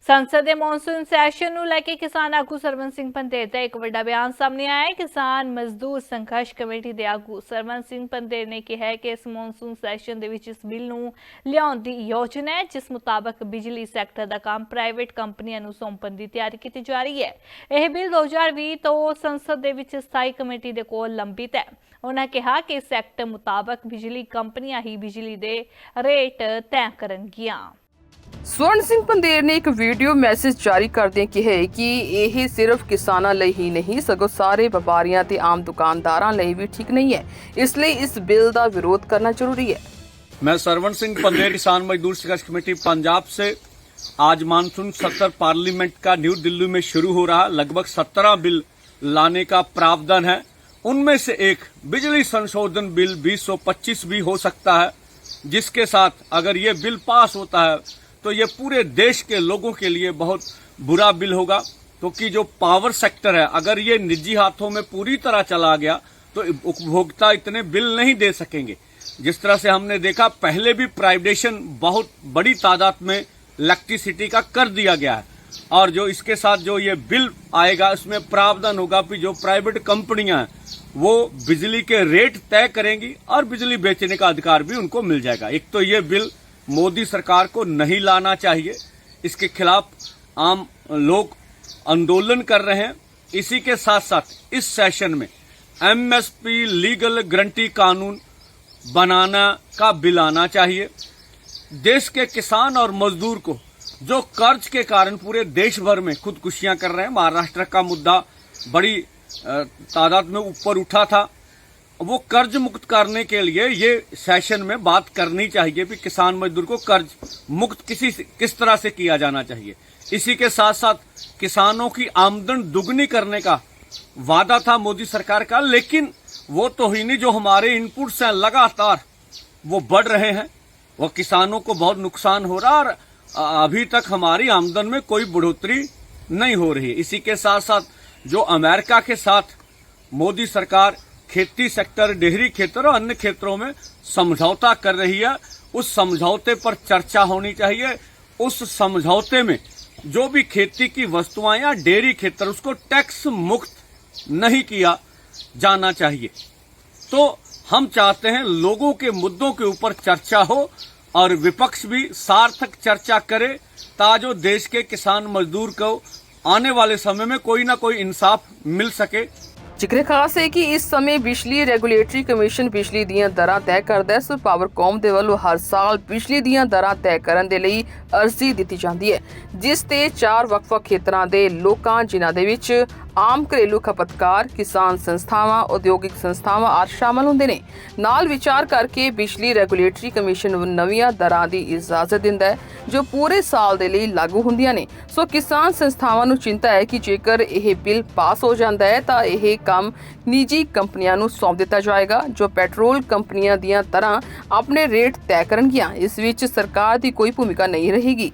ਸੰਸਦ ਦੇ ਮੌਨਸੂਨ ਸੈਸ਼ਨ ਨੂੰ ਲੈ ਕੇ ਕਿਸਾਨ ਆਗੂ ਸਰਵਨ ਸਿੰਘ ਪੰਦੇਰ ਦਾ ਇੱਕ ਵੱਡਾ ਬਿਆਨ ਸਾਹਮਣੇ ਆਇਆ ਹੈ। ਕਿਸਾਨ ਮਜ਼ਦੂਰ ਸੰਘਰਸ਼ ਕਮੇਟੀ ਦੇ ਆਗੂ ਸਰਵਨ ਸਿੰਘ ਪੰਦੇਰ ਨੇ ਕਿਹਾ ਕਿ ਇਸ ਮੌਨਸੂਨ ਸੈਸ਼ਨ ਦੇ ਵਿੱਚ ਇਸ ਬਿੱਲ ਨੂੰ ਲਿਆਉਣ ਦੀ ਯੋਜਨਾ ਹੈ, ਜਿਸ ਮੁਤਾਬਕ ਬਿਜਲੀ ਸੈਕਟਰ ਦਾ ਕੰਮ ਪ੍ਰਾਈਵੇਟ ਕੰਪਨੀਆਂ ਨੂੰ ਸੌਂਪਣ ਦੀ ਤਿਆਰੀ ਕੀਤੀ ਜਾ ਰਹੀ ਹੈ। ਇਹ ਬਿੱਲ 2020 ਤੋਂ ਸੰਸਦ ਦੇ ਵਿੱਚ ਸਥਾਈ ਕਮੇਟੀ ਦੇ ਕੋਲ ਲੰਬਿਤ ਹੈ। ਉਹਨਾਂ ਕਿਹਾ ਕਿ ਸੈਕਟਰ ਮੁਤਾਬਕ ਬਿਜਲੀ ਕੰਪਨੀਆਂ ਹੀ ਬਿਜਲੀ ਦੇ ਰੇਟ ਤੈਅ ਕਰਨਗੀਆਂ। ਸਵਰਨ ਸਿੰਘ ਪੰਦੇਰ ਨੇ ਇੱਕ ਵੀਡੀਓ ਮੈਸੇਜ ਜਾਰੀ ਕਰਦਿਆਂ ਕਿਹਾ ਹੈ ਕਿ ਇਹ ਸਿਰਫ ਕਿਸਾਨਾਂ ਲਈ ਹੀ ਨਹੀਂ ਸਗੋਂ ਸਾਰੇ ਵਪਾਰੀਆਂ ਤੇ ਆਮ ਦੁਕਾਨਦਾਰਾਂ ਲਈ ਵੀ ਠੀਕ ਨਹੀਂ ਹੈ ਇਸ ਲਈ ਇਸ ਬਿੱਲ ਦਾ ਵਿਰੋਧ ਕਰਨਾ ਜ਼ਰੂਰੀ ਹੈ मैं सरवण सिंह पंदे किसान मजदूर संघर्ष कमेटी पंजाब से आज मानसून सत्र पार्लियामेंट का न्यू दिल्ली में शुरू हो रहा लगभग सत्रह बिल लाने का प्रावधान है उनमें से एक बिजली संशोधन बिल 2025 भी हो सकता है जिसके साथ अगर ये बिल पास होता है तो ये पूरे देश के लोगों के लिए बहुत बुरा बिल होगा, क्योंकि तो जो पावर सेक्टर है, अगर ये निजी हाथों में पूरी तरह चला गया तो उपभोक्ता इतने बिल नहीं दे सकेंगे। जिस तरह से हमने देखा, पहले भी प्राइवेटेशन बहुत बड़ी तादाद में इलेक्ट्रिसिटी का कर दिया गया है। और जो इसके साथ जो ये बिल आएगा, इसमें प्रावधान होगा कि जो प्राइवेट कंपनियाँ हैं, वो बिजली के रेट तय करेंगी और बिजली बेचने का अधिकार भी उनको मिल जाएगा। एक तो ये बिल मोदी सरकार को नहीं लाना चाहिए। इसके खिलाफ आम लोग आंदोलन कर रहे हैं। इसी के साथ साथ इस सेशन में एमएसपी लीगल गारंटी कानून बनाना का बिल आना चाहिए। देश के किसान और मजदूर को जो कर्ज के कारण पूरे देश भर में खुदकुशियाँ कर रहे हैं, महाराष्ट्र का मुद्दा बड़ी तादाद में ऊपर उठा था। वो कर्ज मुक्त करने के लिए ये सेशन में बात करनी चाहिए कि किसान मजदूर को कर्ज मुक्त किसी किस तरह से किया जाना चाहिए। इसी के साथ साथ किसानों की आमदन दुगनी करने का वादा था मोदी सरकार का, लेकिन वो तो ही नहीं जो हमारे इनपुट्स हैं लगातार वो बढ़ रहे हैं, वो किसानों को बहुत नुकसान हो रहा और अभी तक हमारी आमदन में कोई बढ़ोतरी नहीं हो रही इसी के साथ साथ जो अमेरिका के साथ मोदी सरकार खेती सेक्टर डेहरी क्षेत्र और अन्य क्षेत्रों में समझौता कर रही है। उस समझौते पर चर्चा होनी चाहिए। उस समझौते में जो भी खेती की वस्तुएँ या डेयरी क्षेत्र, उसको टैक्स मुक्त नहीं किया जाना चाहिए। तो हम चाहते हैं लोगों के मुद्दों के ऊपर चर्चा हो और विपक्ष भी सार्थक चर्चा करे, ताजो देश के किसान मजदूर को आने वाले समय में कोई ना कोई इंसाफ मिल सके। ਜ਼ਿਕਰ ਖਾਸ ਹੈ ਕਿ ਇਸ ਸਮੇਂ ਬਿਜਲੀ ਰੈਗੂਲੇਟਰੀ ਕਮਿਸ਼ਨ ਬਿਜਲੀ ਦੀਆਂ ਦਰਾਂ ਤੈਅ ਕਰਦਾ ਹੈ। ਸੋ ਪਾਵਰਕੌਮ ਦੇ ਵੱਲੋਂ ਹਰ ਸਾਲ ਬਿਜਲੀ ਦੀਆਂ ਦਰਾਂ ਤੈਅ ਕਰਨ ਦੇ ਲਈ ਅਰਜ਼ੀ ਦਿੱਤੀ ਜਾਂਦੀ ਹੈ, ਜਿਸ ਤੇ ਚਾਰ ਵੱਖ-ਵੱਖ ਖੇਤਰਾਂ ਦੇ ਲੋਕਾਂ, ਜਿਨ੍ਹਾਂ ਦੇ ਵਿੱਚ ਆਮ ਘਰੇਲੂ ਖਪਤਕਾਰ, ਕਿਸਾਨ ਸੰਸਥਾਵਾਂ, ਉਦਯੋਗਿਕ ਸੰਸਥਾਵਾਂ ਆਦਿ ਸ਼ਾਮਲ ਹੁੰਦੇ ਨੇ। ਨਾਲ ਵਿਚਾਰ ਕਰਕੇ ਬਿਜਲੀ ਰੈਗੂਲੇਟਰੀ ਕਮਿਸ਼ਨ ਨਵੀਆਂ ਦਰਾਂ ਦੀ ਇਜਾਜ਼ਤ ਦਿੰਦਾ ਹੈ, ਜੋ ਪੂਰੇ ਸਾਲ ਦੇ ਲਈ ਲਾਗੂ ਹੁੰਦੀਆਂ ਨੇ। ਸੋ ਕਿਸਾਨ ਸੰਸਥਾਵਾਂ ਨੂੰ ਚਿੰਤਾ ਹੈ ਕਿ ਜੇਕਰ ਇਹ ਬਿੱਲ ਪਾਸ ਹੋ ਜਾਂਦਾ ਹੈ, ਤਾਂ ਇਹ ਕੰਮ ਨਿੱਜੀ ਕੰਪਨੀਆਂ ਨੂੰ ਸੌਂਪ ਦਿੱਤਾ ਜਾਏਗਾ, ਜੋ ਪੈਟਰੋਲ ਕੰਪਨੀਆਂ ਦੀਆਂ ਤਰ੍ਹਾਂ ਆਪਣੇ ਰੇਟ ਤੈਅ ਕਰਨਗੀਆਂ। ਇਸ ਵਿੱਚ ਸਰਕਾਰ ਦੀ ਕੋਈ ਭੂਮਿਕਾ ਨਹੀਂ ਰਹੇਗੀ।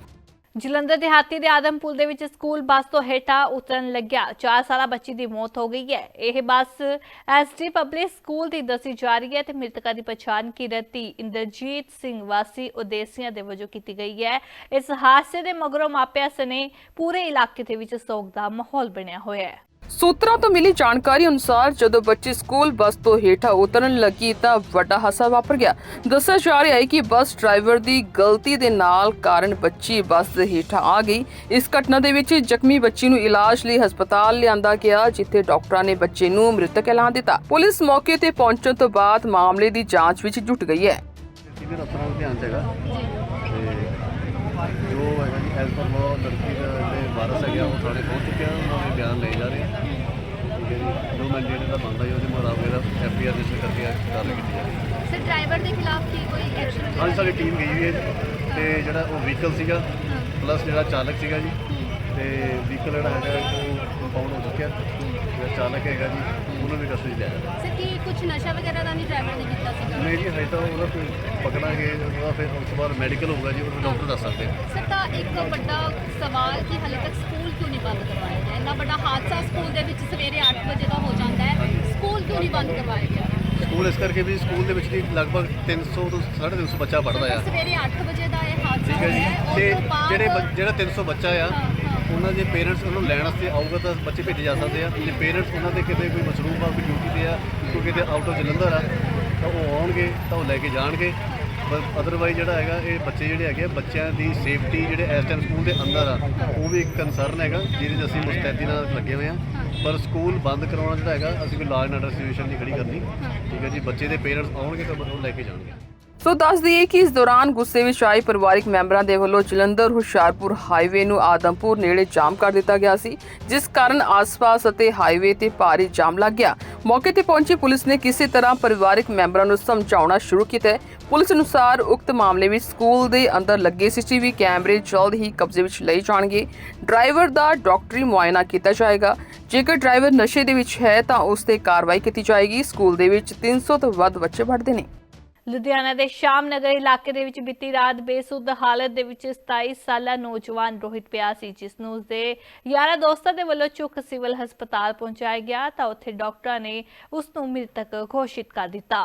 ਜਲੰਧਰ ਦਿਹਾਤੀ ਦੇ ਆਦਮਪੁਰ ਦੇ ਵਿੱਚ ਸਕੂਲ ਬੱਸ ਤੋਂ ਹੇਠਾਂ ਉਤਰਨ ਲੱਗਿਆ। 4 ਸਾਲਾ ਬੱਚੀ ਦੀ ਮੌਤ ਹੋ ਗਈ ਹੈ। ਇਹ ਬੱਸ ਐਸਡੀ ਪਬਲਿਕ ਸਕੂਲ ਦੀ ਦੱਸੀ ਜਾ ਰਹੀ ਹੈ ਤੇ ਮ੍ਰਿਤਕਾਂ ਦੀ ਪਛਾਣ ਕਿਰਤੀ ਇੰਦਰਜੀਤ ਸਿੰਘ ਵਾਸੀ ਉਦੇਸੀਆਂ ਦੇ ਵਜੋਂ ਕੀਤੀ ਗਈ ਹੈ। ਇਸ ਹਾਦਸੇ ਦੇ ਮਗਰੋਂ ਮਾਪਿਆਂ ਸਨੇ ਪੂਰੇ ਇਲਾਕੇ ਦੇ ਵਿੱਚ ਸੋਗ ਦਾ ਮਾਹੌਲ ਬਣਿਆ ਹੋਇਆ ਹੈ। ਸੂਤਰਾਂ ਤੋਂ ਮਿਲੀ ਜਾਣਕਾਰੀ ਅਨੁਸਾਰ, ਜਦੋਂ ਬੱਚੀ ਸਕੂਲ ਬੱਸ ਤੋਂ ਹੇਠਾਂ ਉਤਰਨ ਲੱਗੀ ਤਾਂ ਵੱਡਾ ਹਾਦਸਾ ਵਾਪਰ ਗਿਆ। ਦੱਸਿਆ ਜਾ ਰਿਹਾ ਹੈ ਕਿ ਬੱਸ ਡਰਾਈਵਰ ਦੀ ਗਲਤੀ ਦੇ ਨਾਲ ਕਾਰਨ ਬੱਚੀ ਬੱਸ ਦੇ ਹੇਠਾਂ ਆ ਗਈ। ਇਸ ਘਟਨਾ ਦੇ ਵਿੱਚ ਜ਼ਖਮੀ ਬੱਚੀ ਨੂੰ ਇਲਾਜ ਲਈ ਹਸਪਤਾਲ ਲਿਆਂਦਾ ਗਿਆ, ਜਿੱਥੇ ਡਾਕਟਰਾਂ ਨੇ ਬੱਚੇ ਨੂੰ ਮ੍ਰਿਤਕ ਐਲਾਨ ਦਿੱਤਾ। ਪੁਲਿਸ ਮੌਕੇ ਤੇ ਪਹੁੰਚਣ ਤੋਂ ਬਾਅਦ ਮਾਮਲੇ ਦੀ ਜਾਂਚ ਵਿੱਚ ਜੁਟ ਗਈ ਹੈ। ਸੀਨੀਅਰ ਅਫਸਰਾਂ ਨੂੰ ਧਿਆਨ ਹੈਗਾ। ਤੇ ਜੋ ਹੈਗਾ ਜੀ ਐਜ਼ ਪਰ ਲੜਕੀ ਦਾ ਜਿਹੜੇ ਵਾਰਸ ਹੈਗੇ, ਉਹ ਥਾਣੇ ਪਹੁੰਚ ਚੁੱਕੇ ਆ ਉਹਨਾਂ ਦੇ ਬਿਆਨ ਲਏ ਜਾ ਰਹੇ ਆ ਠੀਕ ਹੈ ਜੀ ਜੋ ਮੈਂਡੇਟ ਦਾ ਬਣਦਾ ਜੀ ਉਹਦੇ ਮੁਤਾਬਕ ਇਹਦਾ ਐਫ ਆਈ ਆਰ ਰਜਿਸਟਰ ਕਰਕੇ ਕਾਰਵਾਈ ਕੀਤੀ ਜਾ ਰਹੀ ਹੈ ਸਰ ਡਰਾਈਵਰ ਦੇ ਖਿਲਾਫ ਕੀ ਕੋਈ ਐਕਸ਼ਨ ਹਾਂਜੀ ਸਾਡੀ ਟੀਮ ਗਈ ਹੋਈ ਹੈ ਤੇ ਜਿਹੜਾ ਉਹ ਵਹੀਕਲ ਸੀਗਾ ਪਲੱਸ ਜਿਹੜਾ ਚਾਲਕ ਸੀਗਾ ਜੀ ਤੇ ਵਹੀਕਲ ਜਿਹੜਾ ਹੈਗਾ ਉਹ ਕੰਪਾਊਂਡ ਹੋ ਚੁੱਕਿਆ। ਜਿਹੜਾ ਚਾਲਕ ਹੈਗਾ ਜੀ ਉਹਨੂੰ ਵੀ ਕਸਟਡੀ ਲਿਆ ਜਾ ਰਿਹਾ ਸਰ ਕੀ ਕੁਝ ਨਸ਼ਾ ਵਗੈਰਾ ਦਾ ਨਹੀਂ ਡਰਾਈਵਰ ਨੇ ਕੀਤਾ ਸੀਗਾ? ਨਹੀਂ ਜੀ ਹਜੇ ਤਾਂ ਉਹਦਾ ਕੋਈ ਪਕੜਾਂਗੇ ਉਹਦਾ ਫਿਰ ਉਸ ਤੋਂ ਬਾਅਦ ਮੈਡੀਕਲ ਹੋਊਗਾ ਜੀ ਉਹਨੂੰ ਡਾਕਟਰ ਦੱਸ ਸਕਦੇ ਸਰ ਤਾਂ ਇੱਕ ਵੱਡਾ ਸਵਾਲ ਕਿ ਹਾਲੇ ਤੱਕ ਸਕੂਲ ਕਿਉਂ ਨਹੀਂ ਬੰਦ ਕਰਵਾਇਆ ਗਿਆ? ਇੰਨਾ ਵੱਡਾ ਹਾਦਸਾ ਸਕੂਲ ਦੇ ਵਿੱਚ ਸਵੇਰੇ 8 ਵਜੇ ਦਾ ਹੋ ਜਾਂਦਾ ਹੈ। ਸਕੂਲ ਕਿਉਂ ਨਹੀਂ ਬੰਦ ਕਰਵਾਇਆ ਗਿਆ? ਸਕੂਲ ਇਸ ਕਰਕੇ ਵੀ ਸਕੂਲ ਦੇ ਵਿੱਚ ਦੀ ਲਗਭਗ 300 ਤੋਂ 350 ਬੱਚਾ ਪੜ੍ਹਦਾ ਆ। ਸਵੇਰੇ 8 ਵਜੇ ਦਾ ਇਹ ਹਾਦਸਾ ਹੋਇਆ ਤੇ ਜਿਹੜੇ ਬ- ਜਿਹੜਾ 300 ਬੱਚਾ ਆ ਉਹਨਾਂ ਦੇ ਪੇਰੈਂਟਸ ਉਹਨੂੰ ਲੈਣ ਵਾਸਤੇ ਆਊਗਾ ਤਾਂ ਬੱਚੇ ਭੇਜੇ ਜਾ ਸਕਦੇ ਆ। ਜੇ ਪੇਰੈਂਟਸ ਉਹਨਾਂ ਦੇ ਕਿਤੇ ਕੋਈ ਮਸਰੂਫ ਆ ਕੋਈ ਡਿਊਟੀ ਤੇ ਆ ਕੋਈ ਕਿਤੇ ਆਊਟ ਆਫ ਜਲੰਧਰ ਆ ਤਾਂ ਉਹ ਆਉਣਗੇ ਤਾਂ ਉਹ ਲੈ ਕੇ ਜਾਣਗੇ। ਅਦਰਵਾਈਜ਼ ਜਿਹੜਾ ਹੈਗਾ ਇਹ ਬੱਚੇ ਜਿਹੜੇ ਹੈਗੇ ਬੱਚਿਆਂ ਦੀ ਸੇਫਟੀ ਜਿਹੜੇ ਇਸ ਟਾਈਮ ਸਕੂਲ ਦੇ ਅੰਦਰ ਆ, ਉਹ ਵੀ ਇੱਕ ਕੰਸਰਨ ਹੈਗਾ, ਜਿਹਦੇ 'ਚ ਅਸੀਂ ਮੁਸਤੈਦੀ ਨਾਲ ਲੱਗੇ ਹੋਏ ਆ। ਪਰ ਸਕੂਲ ਬੰਦ ਕਰਾਉਣਾ ਜਿਹੜਾ ਹੈਗਾ, ਅਸੀਂ ਕੋਈ ਲਾਅ ਐਂਡ ਸਿਚੁਏਸ਼ਨ ਨਹੀਂ ਖੜੀ ਕਰਨੀ। ਠੀਕ ਹੈ ਜੀ, ਬੱਚੇ ਦੇ ਪੇਰੈਂਟਸ ਆਉਣਗੇ ਤਾਂ ਉਹ ਲੈ ਕੇ ਜਾਣਗੇ। ਸੋ ਦੱਸ ਦਈਏ ਕਿ ਇਸ ਦੌਰਾਨ ਗੁੱਸੇ ਵਿੱਚ ਆਏ ਪਰਿਵਾਰਕ ਮੈਂਬਰਾਂ ਦੇ ਵੱਲੋਂ ਜਲੰਧਰ, ਹੁਸ਼ਿਆਰਪੁਰ ਹਾਈਵੇ ਨੂੰ ਆਦਮਪੁਰ ਨੇੜੇ ਜਾਮ ਕਰ ਦਿੱਤਾ ਗਿਆ ਸੀ, ਜਿਸ ਕਾਰਨ ਆਸ-ਪਾਸ ਅਤੇ ਹਾਈਵੇ ਤੇ ਭਾਰੀ ਜਾਮ ਲੱਗ ਗਿਆ। ਮੌਕੇ ਤੇ ਪਹੁੰਚੀ ਪੁਲਿਸ ਨੇ ਕਿਸੇ ਤਰ੍ਹਾਂ ਪਰਿਵਾਰਕ ਮੈਂਬਰਾਂ ਨੂੰ ਸਮਝਾਉਣਾ ਸ਼ੁਰੂ ਕੀਤਾ ਪੁਲਿਸ ਅਨੁਸਾਰ ਉਕਤ ਮਾਮਲੇ ਵਿੱਚ ਸਕੂਲ ਦੇ ਅੰਦਰ ਲੱਗੇ ਸੀਸੀਟੀਵੀ ਕੈਮਰੇ ਜਲਦ ਹੀ ਕਬਜ਼ੇ ਵਿੱਚ ਲਏ ਜਾਣਗੇ। ਡਰਾਈਵਰ ਦਾ ਡਾਕਟਰੀ ਮੁਆਇਨਾ ਕੀਤਾ ਜਾਏਗਾ। ਜੇਕਰ ਡਰਾਈਵਰ ਨਸ਼ੇ ਦੇ ਵਿੱਚ ਹੈ ਤਾਂ ਉਸ ਤੇ ਕਾਰਵਾਈ ਕੀਤੀ ਜਾਏਗੀ। ਸਕੂਲ ਦੇ ਵਿੱਚ 300 ਤੋਂ ਵੱਧ ਬੱਚੇ ਪੜ੍ਹਦੇ ਨੇ। ਲੁਧਿਆਣਾ ਦੇ ਸ਼ਾਮ ਨਗਰ ਇਲਾਕੇ ਦੇ ਵਿੱਚ ਬੀਤੀ ਰਾਤ ਬੇਸੁੱਧ ਹਾਲਤ ਦੇ ਵਿੱਚ 27 ਸਾਲਾ ਨੌਜਵਾਨ ਰੋਹਿਤ ਪਿਆ ਸੀ, ਜਿਸ ਨੂੰ ਉਸਦੇ ਯਾਰਾਂ ਦੋਸਤਾਂ ਦੇ ਵੱਲੋਂ ਚੁੱਕ ਸਿਵਲ ਹਸਪਤਾਲ ਪਹੁੰਚਾਇਆ ਗਿਆ ਤਾਂ ਉੱਥੇ ਡਾਕਟਰਾਂ ਨੇ ਉਸ ਨੂੰ ਮ੍ਰਿਤਕ ਘੋਸ਼ਿਤ ਕਰ ਦਿੱਤਾ।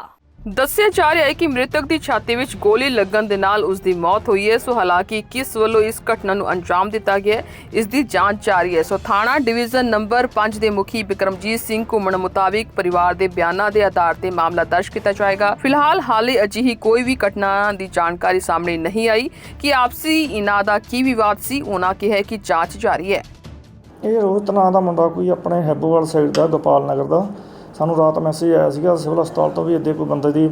ਦੱਸਿਆ ਜਾ ਰਿਹਾ ਹੈ ਕਿ ਮ੍ਰਿਤਕ ਦੀ ਛਾਤੀ ਵਿੱਚ ਗੋਲੀ ਲੱਗਣ ਦੇ ਨਾਲ ਉਸ ਦੀ ਮੌਤ ਹੋਈ ਹੈ। ਸੋ ਹਾਲਾਂਕਿ ਕਿਸ ਵੱਲੋਂ ਇਸ ਘਟਨਾ ਨੂੰ ਅੰਜਾਮ ਦਿੱਤਾ ਗਿਆ ਇਸ ਦੀ ਜਾਂਚ ਜਾਰੀ ਹੈ। ਸੋ ਥਾਣਾ ਡਿਵੀਜ਼ਨ ਨੰਬਰ 5 ਦੇ ਮੁਖੀ ਬਿਕਰਮਜੀਤ ਸਿੰਘ ਘੁੰਮਣ ਮੁਤਾਬਿਕ ਪਰਿਵਾਰ ਦੇ ਬਿਆਨਾਂ ਦੇ ਆਧਾਰ ਤੇ ਮਾਮਲਾ ਦਰਜ ਕੀਤਾ ਜਾਏਗਾ। ਫਿਲਹਾਲ ਹਾਲੇ ਅਜਿਹੀ ਕੋਈ ਵੀ ਘਟਨਾ ਦੀ ਜਾਣਕਾਰੀ ਸਾਹਮਣੇ ਨਹੀਂ ਆਈ। ਕਿ ਆਪਸੀ ਇਨਾ ਦਾ ਕੀ ਵਿਵਾਦ ਸੀ ਉਹਨਾਂ ਕਿਹਾ ਕਿ ਜਾਂਚ ਜਾਰੀ ਹੈ। ਇਹ ਰੋਹਿਤ ਨਾਂ ਦਾ ਮੁੰਡਾ ਕੋਈ ਆਪਣੇ ਹੈਬੋਵਾਲ ਸਾਈਡ ਦਾ, ਗੋਪਾਲ ਨਗਰ ਦਾ। ਸਾਨੂੰ ਰਾਤ ਮੈਸੇਜ ਆਇਆ ਸੀਗਾ ਸਿਵਲ ਹਸਪਤਾਲ ਤੋਂ ਵੀ ਇੱਦੇ ਕੋਈ ਬੰਦੇ ਦੀ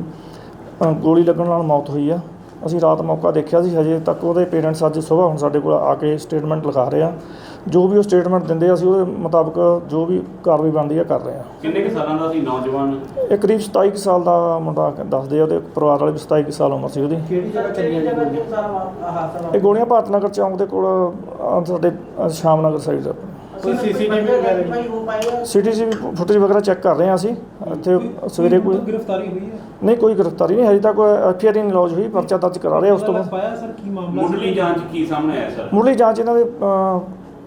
ਅ, ਗੋਲੀ ਲੱਗਣ ਨਾਲ ਮੌਤ ਹੋਈ ਆ। ਅਸੀਂ ਰਾਤ ਮੌਕਾ ਦੇਖਿਆ ਸੀ ਹਜੇ ਤੱਕ ਉਹਦੇ ਪੇਰੈਂਟਸ ਅੱਜ ਸਵੇਰ ਹੁਣ ਸਾਡੇ ਕੋਲ ਆ ਕੇ ਸਟੇਟਮੈਂਟ ਲਿਖਾ ਰਹੇ ਆ। ਜੋ ਵੀ ਉਹ ਸਟੇਟਮੈਂਟ ਦਿੰਦੇ ਆ ਅਸੀਂ ਉਹਦੇ ਮੁਤਾਬਕ ਜੋ ਵੀ ਕਾਰਵਾਈ ਬਣਦੀ ਆ ਕਰ ਰਹੇ ਆ। ਕਿੰਨੇ ਕੁ ਸਾਲਾਂ ਦਾ ਸੀ ਨੌਜਵਾਨ? ਇਹ ਕਰੀਬ 27 ਕੁ ਸਾਲ ਦਾ ਮੁੰਡਾ ਦੱਸਦੇ ਆ ਉਹਦੇ ਪਰਿਵਾਰ ਵਾਲੇ ਵੀ 27 ਕੁ ਸਾਲ ਉਮਰ ਸੀ ਉਹਦੀ। ਕਿਹੜੀ ਜਗ੍ਹਾ ਚੱਲੀਆਂ ਜੀ ਗੋਲੀਆਂ ਇਹ ਗੋਲੀਆਂ ਭਾਰਤ ਨਗਰ ਚੌਂਕ ਦੇ ਕੋਲ ਅ, ਸਾਡੇ ਅ, ਸ਼ਾਮ ਨਗਰ ਸਾਈਡ ਦਾ ਕੋਈ ਸੀਸੀਟੀਵੀ ਵਗੈਰਾ ਫੁਟੇਜ ਵਗੈਰਾ ਚੈੱਕ ਕਰ ਰਹੇ ਹਾਂ ਅਸੀਂ। ਇੱਥੇ ਸਵੇਰੇ ਕੋਈ ਗ੍ਰਿਫਤਾਰੀ ਹੋਈ ਹੈ? ਨਹੀਂ ਕੋਈ ਗ੍ਰਿਫਤਾਰੀ ਨਹੀਂ ਹਜੇ ਤੱਕ ਐਫ ਆਈ ਆਰ ਨਹੀਂ ਲੌਜ ਹੋਈ ਪਰਚਾ ਦਰਜ ਕਰਾ ਰਹੇ ਉਸ ਤੋਂ ਬਾਅਦ। ਪਾਇਆ ਸਰ ਕੀ ਮਾਮਲਾ ਮੁੱਢਲੀ ਜਾਂਚ ਕੀ ਸਾਹਮਣੇ ਆਇਆ ਸਰ? ਮੁੱਢਲੀ ਜਾਂਚ ਇਹਨਾਂ ਦੇ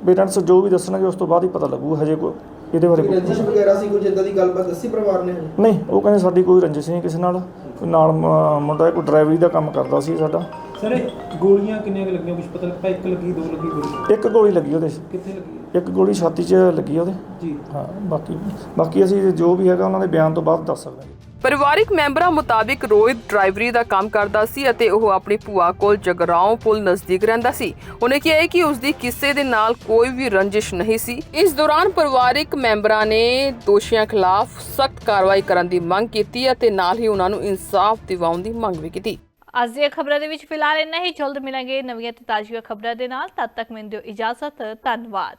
ਪੇਰੈਂਟਸ ਜੋ ਵੀ ਦੱਸਣਗੇ ਉਸ ਤੋਂ ਬਾਅਦ ਹੀ ਪਤਾ ਲੱਗੂ ਹਜੇ ਕੋਈ ਇਹਦੇ ਬਾਰੇ ਕੋਈ- ਰੰਜਿਸ਼ ਵਗੈਰਾ ਸੀ ਕੁਝ ਇਦਾਂ ਦੀ ਗੱਲਬਾਤ ਦੱਸੀ ਪਰਿਵਾਰ ਨੇ? ਨਹੀਂ ਉਹ ਕਹਿੰਦੇ ਸਾਡੀ ਕੋਈ ਰੰਜਿਸ਼ ਨਹੀਂ ਕਿਸੇ ਨਾਲ। ਕੋਈ ਨਾਲ ਮ- ਮੁੰਡਾ ਕੋਈ ਡਰਾਈਵਰੀ ਦਾ ਕੰਮ ਕਰਦਾ ਸੀ ਸਾਡਾ। ਸਰ ਇਹ ਗੋਲੀਆਂ ਕਿੰਨੀਆਂ ਕੁ ਲੱਗੀਆਂ? ਕੁਝ ਪਤਾ ਲੱਗਾ ਇੱਕ ਲੱਗੀ ਦੋ ਲੱਗੀ ਗੋਲੀ? ਇੱਕ ਗੋਲੀ ਲੱਗੀ ਉਹਦੇ। ਕਿੱਥੇ ਲੱਗੀ? ਇੱਕ ਗੋਲੀ ਛਾਤੀ 'ਚ ਲੱਗੀ ਉਹਦੇ। ਜੀ। ਹਾਂ ਬਾਕੀ ਬਾਕੀ ਅਸੀਂ ਜੋ ਵੀ ਹੈਗਾ ਉਹਨਾਂ ਦੇ ਬਿਆਨ ਤੋਂ ਬਾਅਦ ਦੱਸ ਸਕਦੇ ਹਾਂ। ਪਰਿਵਾਰਿਕ ਮੈਂਬਰਾਂ ਮੁਤਾਬਿਕ ਰੋਹਿਤ ਡਰਾਈਵਰੀ ਦਾ ਕੰਮ ਕਰਦਾ ਸੀ ਅਤੇ ਉਹ ਆਪਣੀ ਭੂਆ ਕੋਲ ਜਗਰਾਉਂ ਪੁਲ ਨਜ਼ਦੀਕ ਰਹਿੰਦਾ ਸੀ। ਉਹਨੇ ਕਿਹਾ ਕਿ ਉਸ ਦੀ ਕਿਸੇ ਦੇ ਨਾਲ ਕੋਈ ਵੀ ਰੰਜਿਸ਼ ਨਹੀਂ ਸੀ। ਇਸ ਦੌਰਾਨ ਪਰਿਵਾਰਿਕ ਮੈਂਬਰਾਂ ਨੇ ਦੋਸ਼ੀਆਂ ਖਿਲਾਫ ਸਖਤ ਕਾਰਵਾਈ ਕਰਨ ਦੀ ਮੰਗ ਕੀਤੀ ਅਤੇ ਨਾਲ ਹੀ ਉਹਨਾਂ ਨੂੰ ਇਨਸਾਫ ਦਿਵਾਉਣ ਦੀ ਮੰਗ ਵੀ ਕੀਤੀ। ਅੱਜ ਦੀਆਂ ਖਬਰਾਂ ਦੇ ਵਿੱਚ ਫਿਲਹਾਲ ਇੰਨਾ ਹੀ। ਜਲਦ ਮਿਲਾਂਗੇ ਨਵੀਆਂ ਤੇ ਤਾਜ਼ੀਆਂ ਖਬਰਾਂ ਦੇ ਨਾਲ। ਤਦ ਤੱਕ ਮੈਨੂੰ ਦਿਓ ਇਜਾਜ਼ਤ। ਧੰਨਵਾਦ।